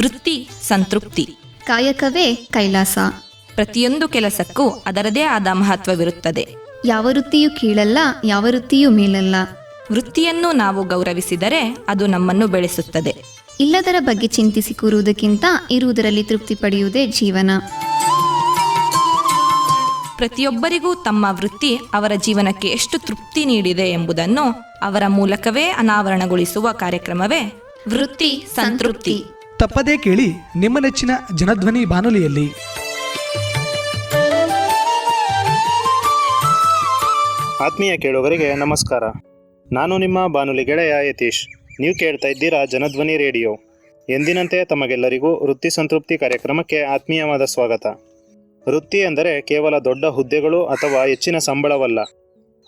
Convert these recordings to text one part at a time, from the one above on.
ವೃತ್ತಿ ಸಂತೃಪ್ತಿ. ಕಾಯಕವೇ ಕೈಲಾಸ. ಪ್ರತಿಯೊಂದು ಕೆಲಸಕ್ಕೂ ಅದರದೇ ಆದ ಮಹತ್ವವಿರುತ್ತದೆ. ಯಾವ ವೃತ್ತಿಯು ಕೀಳಲ್ಲ ಯಾವ ವೃತ್ತಿಯೂ ಮೇಲಲ್ಲ. ವೃತ್ತಿಯನ್ನು ನಾವು ಗೌರವಿಸಿದರೆ ಅದು ನಮ್ಮನ್ನು ಬೆಳೆಸುತ್ತದೆ. ಇಲ್ಲದರ ಬಗ್ಗೆ ಚಿಂತಿಸಿ ಕೂರುವುದಕ್ಕಿಂತ ಇರುವುದರಲ್ಲಿ ತೃಪ್ತಿ ಪಡೆಯುವುದೇ ಜೀವನ. ಪ್ರತಿಯೊಬ್ಬರಿಗೂ ತಮ್ಮ ವೃತ್ತಿ ಅವರ ಜೀವನಕ್ಕೆ ಎಷ್ಟು ತೃಪ್ತಿ ನೀಡಿದೆ ಎಂಬುದನ್ನು ಅವರ ಮೂಲಕವೇ ಅನಾವರಣಗೊಳಿಸುವ ಕಾರ್ಯಕ್ರಮವೇ ವೃತ್ತಿ ಸಂತೃಪ್ತಿ. ತಪ್ಪದೇ ಕೇಳಿ ನಿಮ್ಮ ನೆಚ್ಚಿನ ಜನಧ್ವನಿ ಬಾನುಲಿಯಲ್ಲಿ. ಆತ್ಮೀಯ ಕೇಳುಗರಿಗೆ ನಮಸ್ಕಾರ. ನಾನು ನಿಮ್ಮ ಬಾನುಲಿ ಗೆಳೆಯ ಯತೀಶ್. ನೀವು ಕೇಳ್ತಾ ಇದ್ದೀರಾ ಜನಧ್ವನಿ ರೇಡಿಯೋ. ಎಂದಿನಂತೆ ತಮಗೆಲ್ಲರಿಗೂ ವೃತ್ತಿ ಸಂತೃಪ್ತಿ ಕಾರ್ಯಕ್ರಮಕ್ಕೆ ಆತ್ಮೀಯವಾದ ಸ್ವಾಗತ. ವೃತ್ತಿ ಎಂದರೆ ಕೇವಲ ದೊಡ್ಡ ಹುದ್ದೆಗಳು ಅಥವಾ ಹೆಚ್ಚಿನ ಸಂಬಳವಲ್ಲ.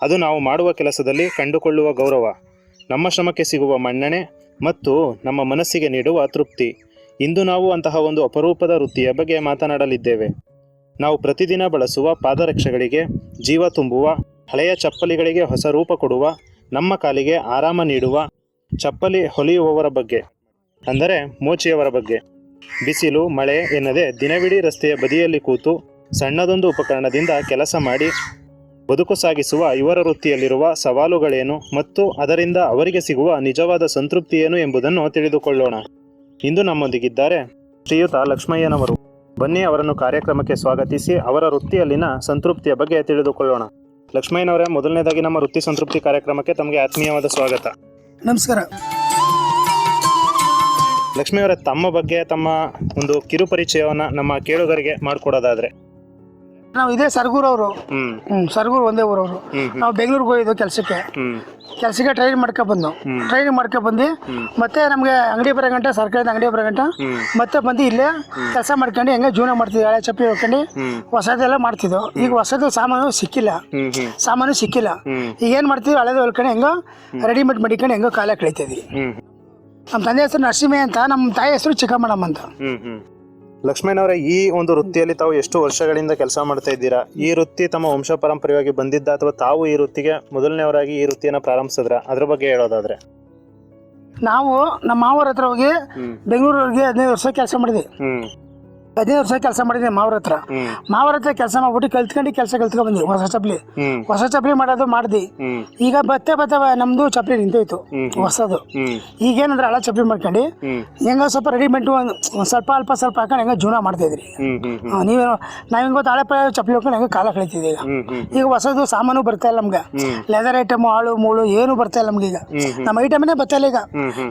ಅದು ನಾವು ಮಾಡುವ ಕೆಲಸದಲ್ಲಿ ಕಂಡುಕೊಳ್ಳುವ ಗೌರವ. ನಮ್ಮ ಶ್ರಮಕ್ಕೆ ಸಿಗುವ ಮನ್ನಣೆ ಮತ್ತು ನಮ್ಮ ಮನಸ್ಸಿಗೆ ನೀಡುವ ತೃಪ್ತಿ. ಇಂದು ನಾವು ಅಂತಹ ಒಂದು ಅಪರೂಪದ ವೃತ್ತಿಯ ಬಗ್ಗೆ ಮಾತನಾಡಲಿದ್ದೇವೆ. ನಾವು ಪ್ರತಿದಿನ ಬಳಸುವ ಪಾದರಕ್ಷೆಗಳಿಗೆ, ಜೀವ ತುಂಬುವ, ಹಳೆಯ ಚಪ್ಪಲಿಗಳಿಗೆ ಹೊಸ ರೂಪ ಕೊಡುವ, ನಮ್ಮ ಕಾಲಿಗೆ ಆರಾಮ ನೀಡುವ ಚಪ್ಪಲಿ ಹೊಲಿಯುವವರ ಬಗ್ಗೆ, ಅಂದರೆ ಮೋಚಿಯವರ ಬಗ್ಗೆ. ಬಿಸಿಲು, ಮಳೆ ಎನ್ನದೆ ದಿನವಿಡೀ ರಸ್ತೆಯ ಬದಿಯಲ್ಲಿ ಕೂತು ಸಣ್ಣದೊಂದು ಉಪಕರಣದಿಂದ ಕೆಲಸ ಮಾಡಿ ಬದುಕು ಸಾಗಿಸುವ ಇವರ ವೃತ್ತಿಯಲ್ಲಿರುವ ಸವಾಲುಗಳೇನು ಮತ್ತು ಅದರಿಂದ ಅವರಿಗೆ ಸಿಗುವ ನಿಜವಾದ ಸಂತೃಪ್ತಿಯೇನು ಎಂಬುದನ್ನು ತಿಳಿದುಕೊಳ್ಳೋಣ. ಇಂದು ನಮ್ಮೊಂದಿಗಿದ್ದಾರೆ ಶ್ರೀಯುತ ಲಕ್ಷ್ಮಯ್ಯನವರು. ಬನ್ನಿ ಅವರನ್ನು ಕಾರ್ಯಕ್ರಮಕ್ಕೆ ಸ್ವಾಗತಿಸಿ ಅವರ ವೃತ್ತಿಯಲ್ಲಿನ ಸಂತೃಪ್ತಿಯ ಬಗ್ಗೆ ತಿಳಿದುಕೊಳ್ಳೋಣ. ಲಕ್ಷ್ಮಯ್ಯನವರೇ ಮೊದಲನೇದಾಗಿ ನಮ್ಮ ವೃತ್ತಿ ಸಂತೃಪ್ತಿ ಕಾರ್ಯಕ್ರಮಕ್ಕೆ ತಮಗೆ ಆತ್ಮೀಯವಾದ ಸ್ವಾಗತ. ನಮಸ್ಕಾರ. ಲಕ್ಷ್ಮಿಯವರೇ ತಮ್ಮ ಬಗ್ಗೆ ತಮ್ಮ ಒಂದು ಕಿರುಪರಿಚಯವನ್ನು ನಮ್ಮ ಕೇಳುಗರಿಗೆ ಮಾಡಿಕೊಡೋದಾದ್ರೆ. ನಾವು ಇದೇ ಸರ್ಗೂರ್ ಅವರು. ಹ್ಮ್. ಸರ್ಗೂರ್ ಒಂದೇ ಊರವರು. ನಾವು ಬೆಂಗಳೂರಿಗೆ ಹೋಗಿದ್ವಿ ಕೆಲಸಕ್ಕೆ. ಕೆಲಸಕ್ಕೆ ಟ್ರೈನ್ ಮಾಡ್ಕೊ ಬಂದು. ಟ್ರೈನ್ ಮಾಡ್ಕೊ ಬಂದು ಮತ್ತೆ ನಮಗೆ ಅಂಗಡಿ ಬರೋ ಗಂಟೆ ಸರ್ಕಾರದ ಅಂಗಡಿ ಬರೋ ಗಂಟೆ. ಮತ್ತೆ ಬಂದು ಇಲ್ಲೇ ಕೆಲಸ ಮಾಡ್ಕೊಂಡು ಹೆಂಗೆ ಜೀವನ ಮಾಡ್ತಿದ್ವಿ. ಹಳೆ ಚಪ್ಪಿ ಹೋಗ್ಕೊಂಡು ಹೊಸದೆಲ್ಲ ಮಾಡ್ತಿದ್ವು. ಈಗ ಹೊಸದು ಸಾಮಾನು ಸಿಕ್ಕಿಲ್ಲ. ಸಾಮಾನು ಸಿಕ್ಕಿಲ್ಲ. ಈಗ ಏನು ಮಾಡ್ತೀವಿ? ಹಳೆದು ಹೊಲ್ಕೊಂಡು ಹೆಂಗೋ ರೆಡಿಮೇಡ್ ಮಡಿಕೊಂಡು ಹೆಂಗೋ ಕಾಲ ಕಳೀತಿದ್ವಿ ನಮ್ಮ ತಂದೆ ಹೆಸರು ನರಸಿಂಹ ಅಂತ. ನಮ್ಮ ತಾಯಿ ಹೆಸರು ಚಿಕ್ಕಮ್ಮಣ್ಣಮ್ಮ ಅಂತ. ಹ್ಮ್ ಈ ಒಂದು ವೃತ್ತಿಯಲ್ಲಿ ತಾವು ಎಷ್ಟು ವರ್ಷಗಳಿಂದ ಕೆಲಸ ಮಾಡ್ತಾ ಇದ್ದೀರಾ? ಈ ವೃತ್ತಿ ತಮ್ಮ ವಂಶ ಪರಂಪರೆಯಾಗಿ ಬಂದಿದ್ದ ಅಥವಾ ತಾವು ಈ ವೃತ್ತಿಗೆ ಮೊದಲನೇವರಾಗಿ ಈ ವೃತ್ತಿಯನ್ನ ಪ್ರಾರಂಭಿಸಿದ್ರ? ಅದ್ರ ಬಗ್ಗೆ ಹೇಳೋದಾದ್ರೆ. ನಾವು ನಮ್ಮ ಮಾವರ ಹತ್ರ ಹೋಗಿ ಬೆಂಗಳೂರಿಗೆ ಹದಿನೈದು ವರ್ಷ ಕೆಲಸ ಮಾಡಿದ್ವಿ. ಹದಿನೈದು ವರ್ಷ ಕೆಲಸ ಮಾಡಿದ್ವಿ ಮಾವ್ರ ಹತ್ರ. ಮಾವ್ರ ಹತ್ರ ಕೆಲಸ ಮಾಡ್ಬಿಟ್ಟು ಕಲ್ತ್ಕೊಂಡು ಕೆಲಸ ಕಲ್ತ್ಕೊಂಡ್ ಬಂದ್ವಿ. ಹೊಸ ಚಪ್ಪಲಿ. ಹ್ಮ್. ಹೊಸ ಚಪ್ಪಲಿ ಮಾಡೋದು ಮಾಡ್ದಿ. ಈಗ ಬತ್ತೆ ಬತ್ತೆ ನಮ್ದು ಚಪ್ಪಲಿ ನಿಂತೋಯ್ತು. ಹೊಸದು. ಈಗ ಏನಂದ್ರೆ ಹಳ ಚಪ್ಲಿ ಮಾಡ್ಕೊಂಡು ಹೆಂಗ ಸ್ವಲ್ಪ ರೆಡಿಮೆಂಟ್ ಒಂದು ಸ್ವಲ್ಪ ಅಲ್ಪ ಸ್ವಲ್ಪ ಹಾಕೊಂಡು ಹೆಂಗ ಜೀವನ ಮಾಡ್ತಾ ಇದ್ರಿ. ನೀವೇನು ನಾವ್ ಹೆಂಗ್ ಹಳೆ ಪಳೆ ಚಪ್ಪಲಿ ಹಾಕೊಂಡು ಹೆಂಗ ಕಾಲ ಕಳೀತಿದ್ವಿ ಈಗ. ಈಗ ಹೊಸದು ಸಾಮಾನು ಬರ್ತಾ ಇಲ್ಲ ನಮ್ಗೆ. ಲೆದರ್ ಐಟಮ್ ಆಳು ಮೂಳು ಏನು ಬರ್ತಾ ಇಲ್ಲ ನಮ್ಗೆ ಈಗ. ನಮ್ಮ ಐಟಮ್ನೇ ಬರ್ತಾ ಇಲ್ಲ ಈಗ.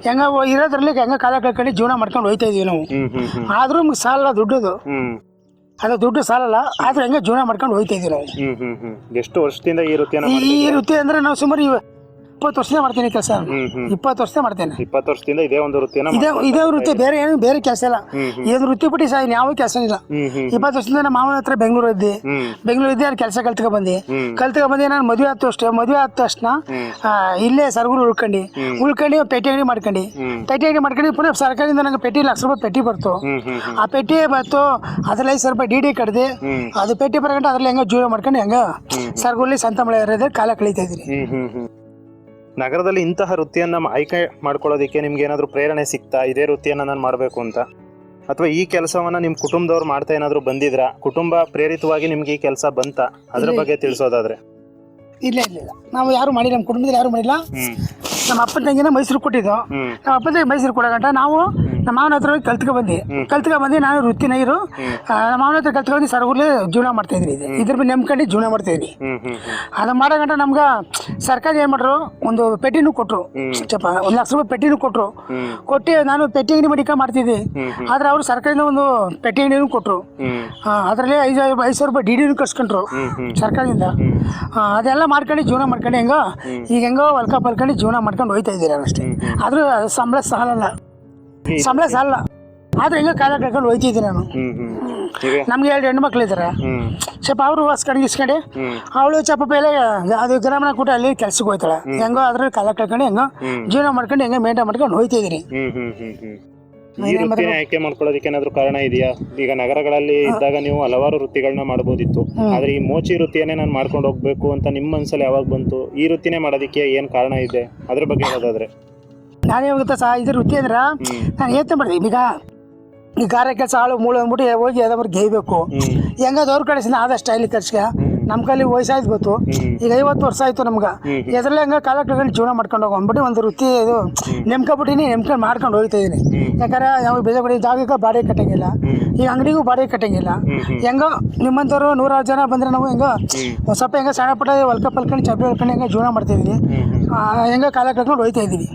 ಹೆಂಗ ಇರೋದ್ರಲ್ಲಿ ಹೆಂಗ ಕಾಲ ಕಳ್ಕೊಂಡು ಜೀವನ ಮಾಡ್ಕೊಂಡು ಹೋಯ್ತಾ ಇದೀವಿ ನಾವು. ಆದ್ರೂ ಸಾಲ ಸಾಲ ದುಡ್ಡದು? ಹ್ಮ್. ಅದು ದುಡ್ಡು ಸಾಲಲ್ಲ ಆದ್ರೆ ಹಂಗೆ ಜೀವನ ಮಾಡ್ಕೊಂಡು ಹೋಯ್ತಾ ಇದೀವಿ ನಾವು ಹ್ಮ್ ಹ್ಮ್ ಹ್ಮ್. ಎಷ್ಟು ವರ್ಷದಿಂದ ಈ ವೃತ್ತಿಯನ್ನ ಈ ಮಾಡ್ತಿದ್ದೀರಾ? ವೃತ್ತಿ ಅಂದ್ರೆ ನಾವು ಸುಮಾರು ಇವ- ಇಪ್ಪತ್ತು ವರ್ಷದಿಂದ ಮಾಡ್ತೀನಿ ಕೆಲಸ. ಹ್ಮ್ ಹ್ಮ್. ಇಪ್ಪತ್ತು ವರ್ಷದಿಂದ ಮಾಡ್ತೇನೆ. ಇಪ್ಪತ್ತು ವರ್ಷದಿಂದ ಇದೇ ಒಂದು ಇದೇ ಇದೇ ವೃತ್ತಿ ಬೇರೆ ಏನು ಬೇರೆ ಕೆಲಸ ಇಲ್ಲ. ಇದು ವೃತ್ತಿ ಬಿಟ್ಟು ಸಹ ಯಾವ ಕೆಲಸ ಇಲ್ಲ. ಇಪ್ಪತ್ತು ವರ್ಷದಿಂದ ನಮ್ಮ ಮಾವನ ಹತ್ರ ಬೆಂಗಳೂರು ಇದ್ದೆ ಬೆಂಗಳೂರು ಇದ್ದೆ ಕೆಲಸ ಕಲ್ತ್ಕೊ ಬಂದೆ. ಕಲ್ತ್ಕೊ ಬಂದೆ ನಾನು ಮದುವೆ ಆದ ಅಷ್ಟೇ ಮದುವೆ ಆದ ತಕ್ಷಣ ಇಲ್ಲೇ ಸರ್ಗುರು ಉಳ್ಕೊಂಡು. ಉಳ್ಕೊಂಡು ಪೆಟ್ಟಿ ಅಂಗಡಿ ಮಾಡ್ಕೊಂಡು. ಪೆಟ್ಟಿ ಅಂಗಡಿ ಮಾಡ್ಕೊಂಡು ಪುನಃ ಸರ್ಕಾರದಿಂದ ನಂಗೆ ಪೆಟ್ಟಿ ಲಕ್ಷ ರೂಪಾಯಿ ಪೆಟ್ಟಿ ಬರ್ತು. ಆ ಪೆಟ್ಟಿ ಬಂತು ಅದ್ರಲ್ಲಿ ಐದು ಸಾವಿರ ರೂಪಾಯಿ ಡಿ ಡಿ ಕಡ್ದೆ ಅದು ಪೆಟ್ಟಿ ಬರ್ಕೊಂಡು ಅದ್ರಲ್ಲಿ ಹೆಂಗ ಜೀವನ ಮಾಡ್ಕೊಂಡು ಹೆಂಗ ಸರ್ಗುರ್ಲಿ ಸಂತ ಮಳೆ ಕಾಲ ಕಳೀತಾ ಇದ್ರಿ ನಗರದಲ್ಲಿ ಇಂತಹ ವೃತ್ತಿಯನ್ನು ಆಯ್ಕೆ ಮಾಡ್ಕೊಳ್ಳೋದಕ್ಕೆ ನಿಮ್ಗೆ ಏನಾದರೂ ಪ್ರೇರಣೆ ಸಿಗ್ತಾ? ಇದೇ ವೃತ್ತಿಯನ್ನು ನಾನು ಮಾಡಬೇಕು ಅಂತ? ಅಥವಾ ಈ ಕೆಲಸವನ್ನ ನಿಮ್ಮ ಕುಟುಂಬದವ್ರು ಮಾಡ್ತಾ ಏನಾದರೂ ಬಂದಿದ್ರಾ? ಕುಟುಂಬ ಪ್ರೇರಿತವಾಗಿ ನಿಮ್ಗೆ ಈ ಕೆಲಸ ಬಂತ? ಅದ್ರ ಬಗ್ಗೆ ತಿಳಿಸೋದಾದ್ರೆ. ಇಲ್ಲ ಇಲ್ಲ ಇಲ್ಲ. ನಾವು ಯಾರು ಮಾಡಿಲ್ಲ ನಮ್ಮ ಕುಟುಂಬದಲ್ಲಿ ಯಾರು ಮಾಡಿಲ್ಲ. ನಮ್ಮ ಅಪ್ಪನ ತಂಗಿನ ಮೈಸೂರು ಕೊಟ್ಟಿದ್ದು. ನಮ್ಮ ಅಪ್ಪನ ತಂಗಿ ಮೈಸೂರು ಕೊಡಗಂಟ ನಾವು ನಮ್ಮ ಮಾವನ ಹತ್ರ ಹೋಗಿ ಕಲ್ತ್ಕೊ ಬಂದು. ಕಲ್ತ್ಕೊ ಬಂದು ನಾನು ವೃತ್ತಿ ನೈರು. ನಮ್ಮ ಮಾವನ ಹತ್ರ ಕಲ್ತ್ಕೊ ಬಂದು ಸರ್ಗುರ್ಲಿ ಜೀವನ ಮಾಡ್ತಾ ಇದ್ರಿ ಇದು ಇದ್ರ ಮೇಲೆ ನೆಮ್ಕೊಂಡು ಜೀವನ ಮಾಡ್ತಾ ಇದ್ವಿ ಅದು ಮಾಡೋ ಗಂಟ ನಮ್ಗೆ ಸರ್ಕಾರ ಏನು ಮಾಡ್ರು ಒಂದು ಪೆಟ್ಟಿನೂ ಕೊಟ್ಟರು ಚಪ್ಪ ಒಂದು ಲಕ್ಷ ರೂಪಾಯಿ ಪೆಟ್ಟಿನೂ ಕೊಟ್ಟರು ಕೊಟ್ಟು ನಾನು ಪೆಟ್ಟಿ ಅಂಗಡಿ ಮಡಿಕ ಮಾಡ್ತಿದ್ದೆ. ಆದ್ರೆ ಅವರು ಸರ್ಕಾರದಿಂದ ಒಂದು ಪೆಟ್ಟಿ ಅಂಗಡಿನೂ ಕೊಟ್ಟರು ಅದರಲ್ಲಿ ಐದು ಐದು ಸಾವಿರ ರೂಪಾಯಿ ಡಿ ಡಿನೂ ಕಟ್ಸ್ಕೊಂಡ್ರು. ಸರ್ಕಾರದಿಂದ. ಅದೆಲ್ಲ ಮಾಡ್ಕೊಂಡು ಜೀವನ ಮಾಡ್ಕೊಂಡು ಹೆಂಗೋ ಈಗ ಹೆಂಗೋ ಹೊಲ್ಕ ಪಲ್ಕೊಂಡು ಜೀವನ ಮಾಡ್ಕೊಂಡು ಹೋಯ್ತಾ ಇದ್ದೀರ ಅಷ್ಟೇ ಆದರೂ ಸಂಬಳ ಸಾಲಲ್ಲ ಸಂಬಳ ಸಾಲ ಆದ್ರೆ ಹೆಂಗ ಕಾಲ ಕಳ್ಕೊಂಡು ಹೋಯ್ತಿದ್ದೆ ನಾನು. ಹ್ಮ್ ಹ್ಮ್. ನೀವೇ ನಮ್ಗೆ ಎರಡು ಹೆಣ್ಣು ಮಕ್ಳು ಇದ್ದಾರೆ ಹ್ಮ್. ಸ್ವಲ್ಪ ಅವರು ಹೊಸ್ಕೊಂಡು ಇಸ್ಕೊಂಡು ಅವಳು ಚಪ್ಪ ಬೇಲೆ ಅದು ಗ್ರಾಮನ ಕೂಟ ಅಲ್ಲಿ ಕೆಲ್ಸಕ್ಕೆ ಹೋಯ್ತಾಳೆ. ಹೆಂಗೋ ಅದ್ರ ಕಾಲ ಕಳ್ಕೊಂಡು ಹೆಂಗೋ ಜೀವನ ಮಾಡ್ಕೊಂಡು ಹೆಂಗ ಮೇಂಟೈನ್ ಮಾಡ್ಕೊಂಡು ಹೋಯ್ತಿದ್ರಿ ಹ್ಮ್ ಹ್ಮ್ ಹ್ಮ್ ಹ್ಮ್. ಈ ವೃತ್ತಿನ ಆಯ್ಕೆ ಮಾಡ್ಕೊಳ್ಳೋದಕ್ಕೆ ಏನಾದ್ರು ಕಾರಣ ಇದೆಯಾ? ಈಗ ನಗರಗಳಲ್ಲಿ ಇದ್ದಾಗ ನೀವು ಹಲವಾರು ವೃತ್ತಿಗಳನ್ನ ಮಾಡಬಹುದಿತ್ತು ಆದ್ರೆ ಈ ಮೋಚಿ ವೃತ್ತಿಯನ್ನೇ ನಾನು ಮಾಡ್ಕೊಂಡು ಹೋಗ್ಬೇಕು ಅಂತ ನಿಮ್ಮ ಮನ್ಸಲ್ಲಿ ಯಾವಾಗ ಬಂತು? ಈ ವೃತ್ತಿನೇ ಮಾಡೋದಕ್ಕೆ ಏನ್ ಕಾರಣ ಇದೆ? ಅದ್ರ ಬಗ್ಗೆ ಹೇಳೋದಾದ್ರೆ. ನಾನೇ ಹೋಗುತ್ತೆ ಸಹ ಇದ್ರ ವೃತ್ತಿ ಅಂದ್ರೆ ನಾನು ಏತ ಮಾಡಿದೆ. ಈಗ ಈ ಗಾರೆ ಕೆಲಸ ಆಳು ಮೂಳು ಅಂದ್ಬಿಟ್ಟು ಹೋಗಿ ಯಾವ್ದಾದ್ರು ಗೇಯ್ಬೇಕು. ಹೆಂಗದವ್ರ ಕಡೆ ಆದಷ್ಟು ಸ್ಟೈಲಿ ಖರ್ಚಿಗೆ ನಮ್ಮ ಕೈಲಿ ವಯಸ್ಸಾಯ್ತು ಗೊತ್ತು. ಈಗ ಐವತ್ತು ವರ್ಷ ಆಯ್ತು ನಮ್ಗೆ. ಎದ್ರಲ್ಲಿ ಹಂಗ ಕಾಲ ಕಳ್ಕೊಂಡು ಜೀವನ ಮಾಡ್ಕೊಂಡು ಹೋಗೋ ಅಂದ್ಬಿಟ್ಟು ಒಂದು ವೃತ್ತಿ ಇದು ನೆಮ್ಕೊಬಿಟ್ಟಿನಿ ನೆಮ್ಕೊಂಡು ಮಾಡ್ಕೊಂಡು ಹೋಗ್ತಾ ಇದೀನಿ. ಯಾಕಂದ್ರೆ ಯಾವ ಬೇಜ ಬಿಡಿ ಜಾಗಕ್ಕೆ ಬಾಡಿಗೆ ಕಟ್ಟಂಗಿಲ್ಲ. ಈ ಅಂಗಡಿಗೂ ಬಾಡಿಗೆ ಕಟ್ಟಂಗಿಲ್ಲ. ಹೆಂಗೋ ನಿಮ್ಮಂಥವ್ರು ನೂರಾರು ಜನ ಬಂದ್ರೆ ನಾವು ಹೆಂಗ ಸ್ವಲ್ಪ ಹೆಂಗ ಸಣ್ಣ ಪಟ್ಟ ಹೊಲ್ಕ ಪಲ್ಕೊಂಡು ಚಪ್ಪಲಿ ಹೊಲ್ಕೊಂಡು ಹೆಂಗ ಜೀವನ ಮಾಡ್ತಾ ಇದೀನಿ ಹೆಂಗ ಕಾಲ ಕಳ್ಕೊಂಡು ಹೋಗ್ತಾ ಇದೀವಿ.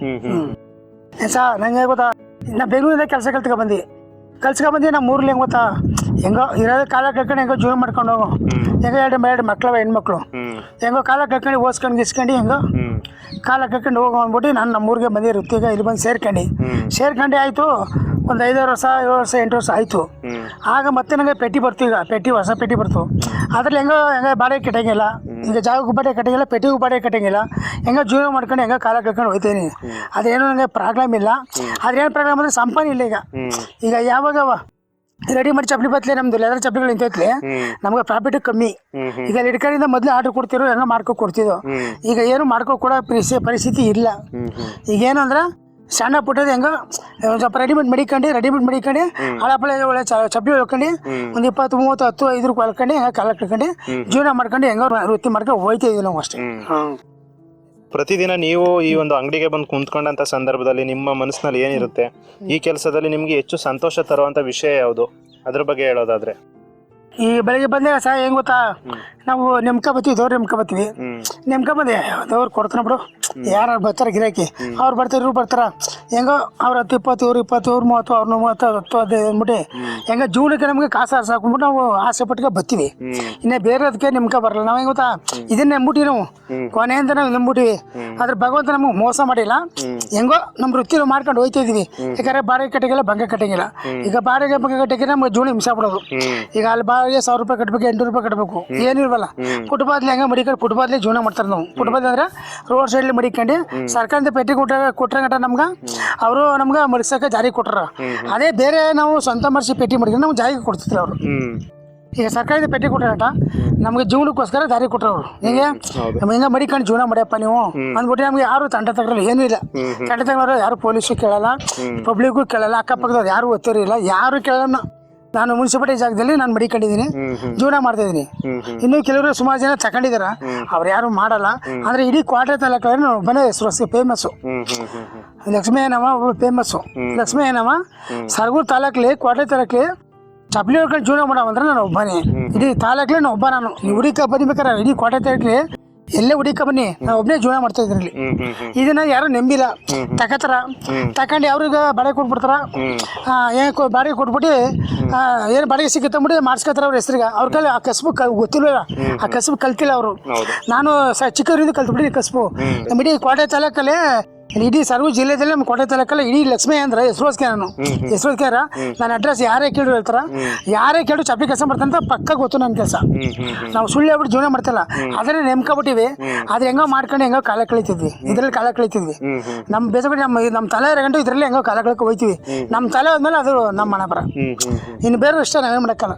ಹ್ಮ್ ಸಾ ನಂಗೆ ಗೊತ್ತಾ ನಾ ಬೆಂಗಳೂರಿಂದ ಕೆಲಸ ಕಲ್ತ್ಕೊ ಬಂದು ಕಲ್ಸ್ಕೊ ಬಂದಿ ನಮ್ಮ ಊರ್ಲಿ ಹೆಂಗೆ ಗೊತ್ತಾ ಹೆಂಗೋ ಇರೋದು ಕಾಲ ಕಳ್ಕೊಂಡು ಹೆಂಗೋ ಜೀವನ ಮಾಡ್ಕೊಂಡು ಹೋಗೋ. ಹೆಂಗೋ ಎರಡು ಎರಡು ಮಕ್ಳವ ಹೆಣ್ಮಕ್ಳು. ಹೆಂಗೋ ಕಾಲ ಕಳ್ಕೊಂಡು ಓದ್ಸ್ಕೊಂಡು ಗಿಸ್ಕೊಂಡು ಹೆಂಗೋ ಕಾಲ ಕಳ್ಕೊಂಡು ಹೋಗೋ ಅಂದ್ಬಿಟ್ಟು ನಾನು ನಮ್ಮ ಊರಿಗೆ ಬಂದಿ ವೃತ್ತಿಗೆ ಇಲ್ಲಿ ಬಂದು ಸೇರ್ಕೊಂಡು. ಸೇರ್ಕೊಂಡು ಆಯಿತು. ಒಂದು ಐದಾರು ವರ್ಷ ಏಳು ವರ್ಷ ಎಂಟು ವರ್ಷ ಆಯಿತು. ಆಗ ಮತ್ತೆ ನನಗೆ ಪೆಟ್ಟಿ ಬರ್ತು ಈಗ ಪೆಟ್ಟಿ ಹೊಸ ಪೆಟ್ಟಿ ಬರ್ತು. ಅದ್ರಲ್ಲಿ ಹೆಂಗೋ ಹೆಂಗ ಬಾಡಿಗೆ ಕಟ್ಟಂಗಿಲ್ಲ. ಈಗ ಜಾಗಕ್ಕೆ ಬಾಡಿಗೆ ಕಟ್ಟಂಗಿಲ್ಲ ಪೆಟ್ಟಿಗೂ ಬಾಡಿಗೆ ಕಟ್ಟಂಗಿಲ್ಲ. ಹೆಂಗೋ ಜೀವನ ಮಾಡ್ಕೊಂಡು ಹೆಂಗೋ ಕಾಲ ಕಟ್ಕೊಂಡು ಹೋಗ್ತೀನಿ. ಅದೇನು ನನಗೆ ಪ್ರಾಬ್ಲಮ್ ಇಲ್ಲ. ಅದೇನು ಪ್ರಾಬ್ಲಮ್ ಅಂದರೆ ಸಂಪಾದನೆ ಇಲ್ಲ ಈಗ. ಈಗ ಯಾವಾಗ ರೆಡಿಮೇಡ್ ಚಪ್ಪಲಿ ಬತ್ಲೆ ನಮ್ದು ಲೆದರ್ ಚಪ್ಪಲಿಗಳು ನಿಂತೈತ್ಲೆ ನಮ್ಗೆ ಪ್ರಾಫಿಟ್ ಕಮ್ಮಿ. ಈಗ ಲಿಡ್ಕರಿಂದ ಮೊದಲು ಆರ್ಡರ್ ಕೊಡ್ತಿರೋ ಏನೋ ಮಾಡ್ಕೊ ಕೊಡ್ತಿದ್ದೋ. ಈಗ ಏನು ಮಾಡ್ಕೊ ಕೊಡೋ ಪರಿಸ್ಥಿತಿ ಪರಿಸ್ಥಿತಿ ಇಲ್ಲ ಈಗ ಏನಂದ್ರೆ ಸಣ್ಣ ಪುಟ್ಟದ ಹೆಂಗ? ಒಂದು ಸ್ವಲ್ಪ ರೆಡಿಮೇಡ್ ಮಡಿಕೊಂಡು ರೆಡಿಮೇಡ್ ಮಡಿಕೊಂಡು ಹಳಪಳೆ ಒಳ್ಳೆ ಚ- ಚಪ್ಪಲಿ ಹೊಳ್ಕೊಂಡು ಒಂದು ಇಪ್ಪತ್ತು ಮೂವತ್ತು ಹತ್ತು ಐದು ರೂಪಾಯಿ ಹೊಲ್ಕೊಂಡು ಹೆಂಗ ಕಾಲ ಕಟ್ಕೊಂಡು ಜೀವನ ಮಾಡ್ಕೊಂಡು ಹೆಂಗ ವೃತ್ತಿ ಮಾಡ್ಕೊಂಡು ಹೋಯ್ತಾ ಇದೀವಿ ನಾವು ಅಷ್ಟೇ. ಪ್ರತಿದಿನ ನೀವು ಈ ಒಂದು ಅಂಗಡಿಗೆ ಬಂದು ಕುಂತ್ಕೊಂಡಂತ ಸಂದರ್ಭದಲ್ಲಿ ನಿಮ್ಮ ಮನಸ್ಸಿನಲ್ಲಿ ಏನಿರುತ್ತೆ? ಈ ಕೆಲಸದಲ್ಲಿ ನಿಮ್ಗೆ ಹೆಚ್ಚು ಸಂತೋಷ ತರುವಂತ ವಿಷಯ ಯಾವುದು? ಅದ್ರ ಬಗ್ಗೆ ಹೇಳೋದಾದ್ರೆ. ಈ ಬೆಳಿಗ್ಗೆ ಬಂದಾಗ ಸಹ ಹೆಂಗ್ ಗೊತ್ತಾ? ನಾವು ನೆಮ್ಕ ಬತ್ತೀವಿ ದವ್ರು ನೆಮ್ಕ ಬತ್ತೀವಿ ನೆಮ್ಕ ಬಂದೆ ದವ್ರು ಕೊಡ್ತಾನೆ ಬಿಡು. ಯಾರು ಬರ್ತಾರ ಗಿರಾಕಿ? ಅವ್ರು ಬರ್ತಾರೆ ಇವ್ರು ಬರ್ತಾರ. ಹೆಂಗೋ ಅವ್ರ ಹತ್ತು ಇಪ್ಪತ್ತು ಇವ್ರು ಇಪ್ಪತ್ತು ಇವ್ರು ಮೂವತ್ತು ಅವ್ರ ಮೂವತ್ತು ಹತ್ತು ಹದಿನೈದು ಅಂದ್ಬಿಟ್ಟು ಹೆಂಗ ಜೀವನಕ್ಕೆ ನಮಗೆ ಕಾಸು ಆರ್ಸ ಹಾಕೊಂಡ್ಬಿಟ್ಟು ನಾವು ಆಸೆ ಪಟ್ಟಿಗೆ ಬತ್ತೀವಿ ಇನ್ನ ಬೇರೆದಕ್ಕೆ ನೆಮ್ಕ ಬರಲ್ಲ. ನಾವು ಹೆಂಗ ಗೊತ್ತಾ? ಇದನ್ನ ನಂಬಿಟ್ಟಿ ನಾವು. ಕೊನೆಯಿಂದ ನಾವು ನಂಬಿಟ್ಟಿವಿ ಆದ್ರೆ ಭಗವಂತ ನಮ್ಗೆ ಮೋಸ ಮಾಡಿಲ್ಲ. ಹೆಂಗೋ ನಮ್ಮ ವೃತ್ತಿ ನಾವು ಮಾಡ್ಕೊಂಡು ಹೋಯ್ತಾ ಇದೀವಿ. ಯಾಕಂದ್ರೆ ಬಾಡಿಗೆ ಕಟ್ಟಿಗೆಲ್ಲ ಬಂಗ ಕಟ್ಟಂಗಿಲ್ಲ. ಈಗ ಬಾಡಿಗೆ ಬಂಗ ಕಟ್ಟಿಗೆ ನಮ್ಗೆ ಜೀವನ ಹಿಂಸೆ ಬಿಡೋದು ಈಗ ಅಲ್ಲಿ ಬಾಡಿಗೆ ಸಾವಿರ ರೂಪಾಯಿ ಕಟ್ಟಬೇಕು ಎಂಟು ರೂಪಾಯಿ ಕಟ್ಟಬೇಕು ಏನಿಲ್ವಲ್ಲ ಫುಟ್ಪಾತ್ಲಿ ಹೆಂಗ ಮಡಿಕೊಂಡು ಫುಟ್ಪಾತ್ಲಿ ಜೀವನ ಮಾಡ್ತಾರೆ ನಾವು. ಫುಟ್ಪಾತ್ ಅಂದ್ರೆ ರೋಡ್ ಸೈಡ್ ಮಡಿಕೊಂಡು ಸರ್ಕಾರದ ಪೆಟ್ಟಿ ಕೊಟ್ಟ ಕೊಟ್ರ ಗಂಟ ನಮ್ಗ ಅವರು ನಮ್ಗ ಮಡಿಸಕ ಜಾರಿ ಕೊಟ್ರ. ಅದೇ ಬೇರೆ ನಾವು ಸ್ವಂತ ಮರ್ಸಿ ಪೆಟ್ಟಿ ಮಡಿಕೊಂಡು ನಮ್ಗೆ ಜಾರಿಗೆ ಕೊಡ್ತಿದ್ರು ಅವರು. ಈಗ ಸರ್ಕಾರದಿಂದ ಪೆಟ್ಟಿ ಕೊಟ್ಟಾರಟ ನಮ್ಗೆ ಜೀವನಕ್ಕೋಸ್ಕರ ದಾರಿ ಕೊಟ್ಟರು ಹಿಂಗೆ? ಹಿಂಗ ಮಡಿಕೊಂಡು ಜೀವನ ಮಾಡ್ಯಪ್ಪ ನೀವು. ಅಂದ್ಬಿಟ್ಟು ನಮ್ಗೆ ಯಾರು ತಂಡ ತಗೊಳ್ಳಲ್ಲ ಏನೂ ಇಲ್ಲ. ತಂಡ ತಗೊಳ್ಳೋರು ಯಾರು ಪೊಲೀಸು ಕೇಳಲ್ಲ ಪಬ್ಲಿಕ್ಕು ಕೇಳಲ್ಲ ಅಕ್ಕಪಕ್ಕದವ್ರು ಯಾರು ಒತ್ತೋರಿಲ್ಲ ಯಾರು ಕೇಳಲ್ಲ. ನಾನು ಮುನ್ಸಿಪಾಲಿಟಿ ಜಾಗದಲ್ಲಿ ನಾನು ಮಡಿಕೊಂಡಿದ್ದೀನಿ. ಜೀವನ ಮಾಡ್ತಾ ಇದ್ದೀನಿ. ಇನ್ನು ಕೆಲವರು ಸುಮಾರು ಜನ ತಗೊಂಡಿದಾರ ಅವ್ರು ಯಾರು ಮಾಡಲ್ಲ. ಅಂದ್ರೆ ಇಡೀ ಕ್ವಾರ್ಟರ್ ತಾಲೂಕಲ್ಲಿ ನಾನು ಒಬ್ಬನೇ ಹೆಸರು ಫೇಮಸ್ಸು. ಹ್ಮ್ ಹ್ಮ್ ಹ್ಮ್ ಹ್ಮ್. ಲಕ್ಷ್ಮೀ ಏನವ ಒಬ್ಬ ಫೇಮಸ್ಸು ಲಕ್ಷ್ಮೀ ಏನವ ಸರ್ಗೂರ್ ತಾಲೂಕ್ಲಿ ಕೋಟೆ ತಾಲೂಕ್ಲಿ ಚಪ್ಪಲಿ ಹೊಡ್ಕೊಂಡು ಜೀವನ ಮಾಡೋ ಅಂದ್ರೆ ನಾನು ಒಬ್ಬನೇ. ಇಡೀ ತಾಲೂಕಲ್ಲಿ ನಾನು ಒಬ್ಬ ನಾನು. ನೀವು ಹುಡುಕ ಬರಿಬೇಕಾರೆ ಇಡೀ ತಾಲೂಕ್ಲಿ ಎಲ್ಲೇ ಹುಡುಕ ಬನ್ನಿ. ನಾವು ಒಬ್ಬನೇ ಜೀವನ ಮಾಡ್ತಾ ಇದ್ರಲ್ಲಿ ಇದನ್ನ ಯಾರು ನಂಬಿಲ್ಲ. ತಕತಾರ. ತಕೊಂಡು ಅವ್ರಿಗೆ ಬಾಡಿಗೆ ಕೊಟ್ಬಿಡ್ತಾರ. ಏನು ಬಾಡಿಗೆ ಕೊಟ್ಬಿಟ್ಟು ಏನು ಬಾಡಿಗೆ ಸಿಕ್ಕತ್ತಂಬಿಟ್ಟು ಮಾಡಿಸ್ಕೊತಾರ ಅವ್ರ ಹೆಸ್ರಿಗೆ. ಅವ್ರ ಕೈಲಿ ಆ ಕಸಬು ಕ ಗೊತ್ತಿಲ್ವಲ್ಲ? ಆ ಕಸಬು ಕಲ್ತಿಲ್ಲ ಅವರು. ನಾನು ಸ ಚಿಕ್ಕವರಿಂದ ಕಲ್ತ್ಬಿಟ್ಟು ಕಸಬು. ನಮ್ಮ ಇಡೀ ಕೋಟೆ ತಾಲೂಕಲ್ಲಿ ಇಡೀ ಸರ್ವ ಜಿಲ್ಲೆದಲ್ಲಿ ನಮ್ಮ ಕೋಟೆ ತಾಲೂಕಲ್ಲಿ ಇಡೀ ಲಕ್ಷ್ಮಿ ಅಂದ್ರೆ ಹೆಸರೋಸ್ಕೆ ನಾನು. ಹೆಸರೋಸ್ಕಾರ ನನ್ನ ಅಡ್ರೆಸ್ ಯಾರೇ ಕೇಳು ಹೇಳ್ತಾರ. ಯಾರೇ ಕೇಳು ಚಪ್ಪಲಿ ಕೆಲಸ ಮಾಡ್ತಂತ ಪಕ್ಕ ಗೊತ್ತು ನನ್ನ ಕೆಲಸ. ನಾವು ಸುಳ್ಳು ಹೇಳ್ಬಿಟ್ಟು ಜೀವನ ಮಾಡ್ತಲ್ಲ. ಅದನ್ನ ನೆಮ್ಕೊಬಿಟ್ಟಿವಿ. ಆದ್ರೆ ಹೆಂಗೋ ಮಾಡ್ಕೊಂಡು ಹೆಂಗೋ ಕಾಲ ಕಳಿತಿದ್ವಿ. ಇದ್ರಲ್ಲಿ ಕಾಲ ಕಳಿತಿದ್ವಿ. ನಮ್ಮ ಬೇಸಬಿಟ್ಟು ನಮ್ಮ ನಮ್ಮ ತಲೆ ಗಂಟು ಇದ್ರಲ್ಲಿ ಹೆಂಗೋ ಕಾಲ ಕಳಕ್ಕೆ ಹೋಯ್ತೀವಿ. ನಮ್ಮ ತಲೆ ಹೋದ್ಮೇಲೆ ಅದು ನಮ್ಮ ಹ್ಮ್ ಇನ್ನು ಬೇರೆ ಇಷ್ಟ ನಾವೇನು ಮಾಡಕ್ಕಲ್ಲ.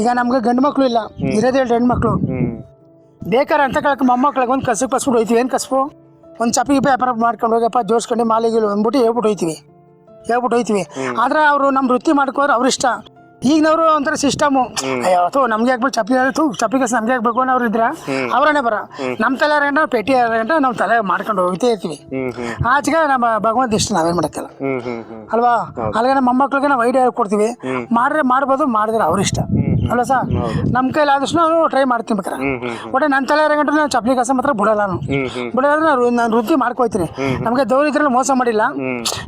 ಈಗ ನಮ್ಗೆ ಗಂಡು ಮಕ್ಕಳು ಇಲ್ಲ. ಇರೋದೇ ಹೇಳಿ ಹೆಣ್ಮಕ್ಳು. ಬೇಕಾರ ಅಂತ ಕಳಕ್ಕೆ ಮೊಮ್ಮಕ್ಳಿಗೆ ಒಂದು ಕಸಕ್ಕೆ ಕಸ್ಬಿಟ್ಟು ಹೋಯ್ತೀವಿ. ಏನು ಕಸ್ಬು? ಒಂದು ಚಪ್ಪಿ ಗಿಪ್ಪ ವ್ಯಾಪಾರ ಮಾಡ್ಕೊಂಡು ಹೋಗಪ್ಪ ಜೋಡಿಸ್ಕೊಂಡು ಮಾಲೆಗಿಲ್ಲ ಅಂದ್ಬಿಟ್ಟು ಹೇಳ್ಬಿಟ್ಟು ಹೋಯ್ತೀವಿ. ಹೇಳ್ಬಿಟ್ಟು ಹೋಯ್ತೀವಿ. ಆದ್ರೆ ಅವರು ನಮ್ಮ ವೃತ್ತಿ ಮಾಡ್ಕೋರು ಅವ್ರ ಇಷ್ಟ. ಈಗಿನವರು ಒಂಥರ ಸಿಸ್ಟಮು ಅಯ್ಯೋ ಥೂ ನಮ್ಗೆ ಯಾಕೆ ಚಪ್ಪಲಿ ಥೂ ಚಪ್ಪಲಿ ಕೆಲಸ ನಮ್ಗೆ ಯಾಕೆ ಬೇಕು ಅನ್ನೋ ಅವ್ರ ಇದ್ರ ಅವರನ್ನೇ ಬರ. ನಮ್ಮ ತಲೆ ಗಂಟ ಪೆಟ್ಟಿ ಗಂಟ ನಾವು ತಲೆ ಮಾಡ್ಕೊಂಡು ಹೋಗ್ತೇ ಇರ್ತೀವಿ. ಆಚೆಗೆ ನಮ್ಮ ಭಗವಂತ ಇಷ್ಟ ನಾವೇನು ಮಾಡಕ್ಕಲ್ಲ. ಅಲ್ವಾ? ಅಲ್ಲಿಗೆ ನಮ್ಮ ಮೊಮ್ಮಕ್ಳಿಗೆ ನಾವು ಐಡಿಯಾ ಕೊಡ್ತೀವಿ. ಮಾಡ್ರೆ ಮಾಡ್ಬೋದು ಮಾಡಿದ್ರೆ ಅವ್ರ ಇಷ್ಟ. ಅಲ್ವಾ ಸರ್ ನಮ್ಮ ಕೈಲಿ ಆದಷ್ಟು ನಾವು ಟ್ರೈ ಮಾಡ್ತೀನಿ ಬೇಕಾರೆ ಒಟ್ಟೆ ನನ್ನ ತಲೆ ಗಂಟೆ ನಾನು ಚಪ್ಪಲಿ ಕಸ ಮಾತ್ರ ಬಿಡಲ್ಲ ನಾನು. ಬಿಡಲ್ಲ ನಾನು ನಾನು ವೃತ್ತಿ ಮಾಡ್ಕೊಯ್ತೀನಿ. ನಮಗೆ ದೌರ್ ಇದ್ರೆ ಮೋಸ ಮಾಡಿಲ್ಲ.